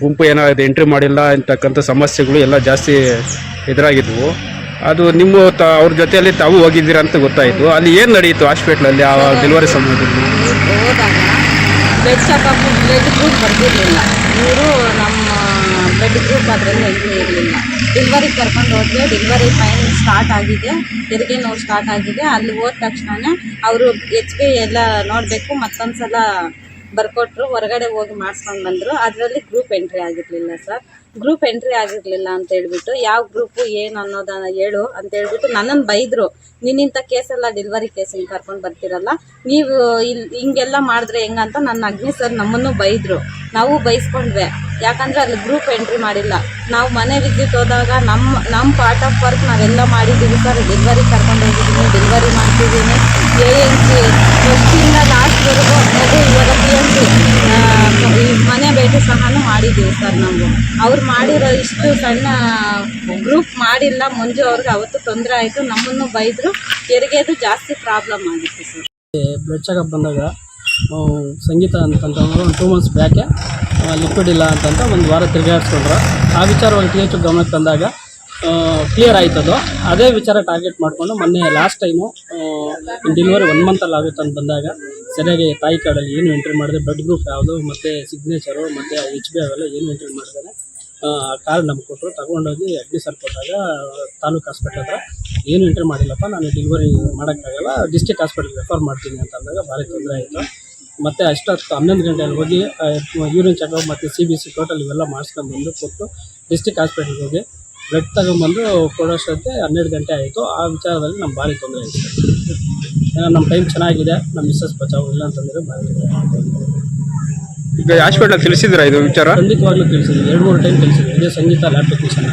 ಗುಂಪು ಏನೋ ಇದು ಎಂಟ್ರಿ ಮಾಡಿಲ್ಲ ಅಂತಕ್ಕಂಥ ಸಮಸ್ಯೆಗಳು ಎಲ್ಲ ಜಾಸ್ತಿ ಎದುರಾಗಿದ್ವು. ಅದು ನಿಮ್ಮ ತ- ಅವ್ರ ಜೊತೆಯಲ್ಲಿ ತಾವು ಹೋಗಿದ್ದೀರಾ ಅಂತ ಗೊತ್ತಾಯಿತು. ಅಲ್ಲಿ ಏನು ನಡೆಯಿತು ಹಾಸ್ಪಿಟ್ಲಲ್ಲಿ ಆ ಡೆಲಿವರಿ ಸಮಯದಲ್ಲಿ? ಹೋದಾಗ ಬ್ಲಡ್ ಚೆಕಪ್ ಬ್ಲಡ್ ಗ್ರೂಪ್ ಬರ್ತಿರ್ಲಿಲ್ಲ. ಇವರು ಗ್ರೂಪ್ ಅದರಲ್ಲಿ ಎಂಟ್ರಿ ಇರಲಿಲ್ಲ. ಡೆಲಿವರಿಗೆ ಕರ್ಕೊಂಡು ಹೋದ್ರೆ ಡೆಲಿವರಿ ಫೈನ್ ಸ್ಟಾರ್ಟ್ ಆಗಿದೆ. ತೆರಿಗೆ ನೋವು ಸ್ಟಾರ್ಟ್ ಆಗಿದೆ. ಅಲ್ಲಿ ಹೋದ ತಕ್ಷಣ ಅವರು ಎಚ್ ಬಿ ಎಲ್ಲ ನೋಡಬೇಕು. ಮತ್ತೊಂದು ಸಲ ಬರ್ಕೊಟ್ರು, ಹೊರಗಡೆ ಹೋಗಿ ಮಾಡಿಸ್ಕೊಂಡು ಬಂದರು. ಅದರಲ್ಲಿ ಗ್ರೂಪ್ ಎಂಟ್ರಿ ಆಗಿರಲಿಲ್ಲ ಸರ್ ಗ್ರೂಪ್ ಎಂಟ್ರಿ ಆಗಿರಲಿಲ್ಲ ಅಂತ ಹೇಳ್ಬಿಟ್ಟು, ಯಾವ ಗ್ರೂಪು ಏನು ಅನ್ನೋದನ್ನ ಹೇಳು ಅಂತ ಹೇಳ್ಬಿಟ್ಟು ನನ್ನನ್ನು ಬೈದರು. ನೀನಿಂಥ ಕೇಸೆಲ್ಲ ಡೆಲಿವರಿ ಕೇಸ್ ಹಿಂಗೆ ಕರ್ಕೊಂಡು ಬರ್ತಿರಲ್ಲ, ನೀವು ಇಲ್ಲಿ ಹಿಂಗೆಲ್ಲ ಮಾಡಿದ್ರೆ ಹೆಂಗಂತ ನನ್ನ ಅಗ್ನಿ ಸರ್ ನಮ್ಮನ್ನು ಬೈದರು. ನಾವು ಬೈಸ್ಕೊಂಡ್ವಿ. ಯಾಕಂದರೆ ಅಲ್ಲಿ ಗ್ರೂಪ್ ಎಂಟ್ರಿ ಮಾಡಿಲ್ಲ. ನಾವು ಮನೆ ವಿದ್ಯುತ್ ಹೋದಾಗ ನಮ್ಮ ನಮ್ಮ ಪಾರ್ಟ್ ಆಫ್ ವರ್ಕ್ ನಾವೆಲ್ಲ ಮಾಡಿದ್ದೀವಿ ಸರ್ ಡೆಲಿವರಿ ಕರ್ಕೊಂಡು ಹೋಗಿದ್ದೀನಿ ಡೆಲಿವರಿ ಮಾಡ್ತಿದ್ದೀನಿ ಎ ಎನ್ ಸಿ ಫಸ್ಟಿಂದ ಲಾಸ್ಟ್ವರೆಗೂ ಅದು ಇವಾಗ ಪಿ ಸಿ ಮನೆ ಭೇಟಿ ಸಹನೂ ಮಾಡಿದ್ದೀವಿ ಸರ್ ನಾವು. ಅವ್ರು ಮಾಡಿರೋ ಇಷ್ಟು ಸಣ್ಣ ಗ್ರೂಪ್ ಮಾಡಿಲ್ಲ, ಮುಂಜೆ ಅವ್ರಿಗೆ ಅವತ್ತು ತೊಂದರೆ ಆಯಿತು, ನಮ್ಮನ್ನು ಬೈದರು ಹೆರಿಗೆದು ಜಾಸ್ತಿ ಪ್ರಾಬ್ಲಮ್ ಆಗಿತ್ತು ಸರ್. ಬ್ಲಡ್ ಚೆಕಪ್ ಬಂದಾಗ ಸಂಗೀತ ಅಂತಂತ ಒಂದು ಟೂ ಮಂತ್ಸ್ ಬ್ಯಾಕೆ ಲಿಕ್ವಿಡ್ ಇಲ್ಲ ಅಂತಂತ ಒಂದು ವಾರ ತಿರುಗಾಡಿಸ್ಕೊಂಡ್ರು. ಆ ವಿಚಾರವಾಗಿ ಟಿ ಎಚ್ ಗಮನಕ್ಕೆ ತಂದಾಗ ಕ್ಲಿಯರ್ ಆಯ್ತದು. ಅದೇ ವಿಚಾರ ಟಾರ್ಗೆಟ್ ಮಾಡಿಕೊಂಡು ಮೊನ್ನೆ ಲಾಸ್ಟ್ ಟೈಮು ಡೆಲಿವರಿ ಒನ್ ಮಂತಲ್ಲಿ ಆಗುತ್ತೆ ಅಂತ ಬಂದಾಗ ಸರಿಯಾಗಿ ತಾಯಿ ಕಾರ್ಡಲ್ಲಿ ಏನು ಎಂಟ್ರಿ ಮಾಡಿದೆ ಬ್ಲಡ್ ಗ್ರೂಪ್ ಯಾವುದು, ಮತ್ತು ಸಿಗ್ನೇಚರು ಮತ್ತು ಎಚ್ ಬಿ ಅವೆಲ್ಲ ಏನು ಎಂಟ್ರಿ ಮಾಡಿದ್ದಾರೆ ಕಾರ್ಡ್ ನಮ್ಗೆ ಕೊಟ್ಟರು ತಗೊಂಡೋಗಿ ಸರ್ ಕೊಟ್ಟಾಗ ತಾಲೂಕು ಹಾಸ್ಪಿಟ್ಲ್ ಹತ್ರ ಏನು ಎಂಟ್ರಿ ಮಾಡಿಲ್ಲಪ್ಪ, ನಾನು ಡೆಲಿವರಿ ಮಾಡೋಕ್ಕಾಗಲ್ಲ ಡಿಸ್ಟಿಕ್ ಹಾಸ್ಪಿಟ್ಲ್ ರೆಫರ್ ಮಾಡ್ತೀನಿ ಅಂತ ಅಂದಾಗ ಭಾರಿ ತೊಂದರೆ ಆಯಿತು. ಮತ್ತು ಅಷ್ಟೊತ್ತು ಹನ್ನೊಂದು ಗಂಟೆಯಲ್ಲಿ ಹೋಗಿ ಯೂರಿನ್ ಚೆಕಪ್ ಮತ್ತು ಸಿ ಬಿ ಸಿ ಟೋಟಲ್ ಇವೆಲ್ಲ ಮಾಡಿಸ್ಕೊಂಡ್ಬಂದು ಕೊಟ್ಟು ಡಿಸ್ಟಿಕ್ ಹಾಸ್ಪಿಟ್ಲಿಗೆ ಹೋಗಿ ಬ್ಲಡ್ ತಗೊಂಬಂದು ಕೊಡೋಷ್ಟೊತ್ತೆ ಹನ್ನೆರಡು ಗಂಟೆ ಆಯಿತು. ಆ ವಿಚಾರದಲ್ಲಿ ನಮ್ಮ ಭಾರಿ ತೊಂದರೆ ಆಯಿತು. ಏನೋ ನಮ್ಮ ಟೈಮ್ ಚೆನ್ನಾಗಿದೆ ನಮ್ಮ ಮಿಸ್ಸಸ್ ಬಚಾವ್ ಇಲ್ಲ ಅಂತಂದರೆ ಭಾರಿ ತೊಂದರೆ ಈಗ ಹಾಸ್ಪಿಟಲ್ ತಿಳಿಸಿದ್ರ ಇದು ವಿಚಾರ? ಖಂಡಿತವಾಗ್ಲೂ ತಿಳಿಸಿದ್ರು ಎರಡು ಮೂರು ಟೈಮ್ ತಿಳಿಸಿದ್ರು ಇದೇ Sangeetha lab technician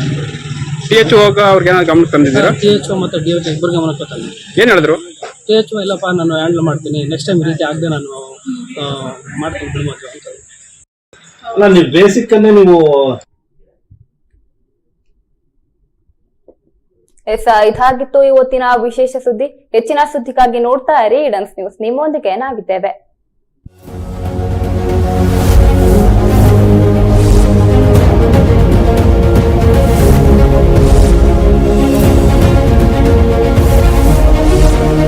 T H ಹೋಗ ಅವ್ರಿಗೆ ಏನಾದ್ರು ಗಮನಕ್ಕೆ ತಂದಿದ್ದೀರಾ? ಟಿ ಎಚ್ ಮತ್ತು ಡಿ ಎಚ್ ಇಬ್ಬರು ಗಮನಕ್ಕೆ ತಂದೆ ಏನು ಹೇಳಿದ್ರು? ಟಿ ಎಚ್ ಇಲ್ಲಪ್ಪ ನಾನು ಹ್ಯಾಂಡಲ್ ಮಾಡ್ತೀನಿ. ನೆಕ್ಸ್ಟ್ ಟೈಮ್ ಈ ರೀತಿ ಆಗದೆ ನಾನು ಆ, ಮಾಡ್ತೀನಿ ಬಿಡ್ಬೋದು ಅಂತ. ಅಲ್ಲ ನೀವು ಬೇಸಿಕ್ ಅನ್ನೇ ನೀವು ಎಸ್ ಇದಾಗಿತ್ತು ಇವತ್ತಿನ ವಿಶೇಷ ಸುದ್ದಿ. ಹೆಚ್ಚಿನ ಸುದ್ದಿಗಾಗಿ ನೋಡ್ತಾ ಇರಿ ಇಡನ್ಸ್ ನ್ಯೂಸ್ ನಿಮ್ಮೊಂದಿಗೆ ನಾವಿದ್ದೇವೆ.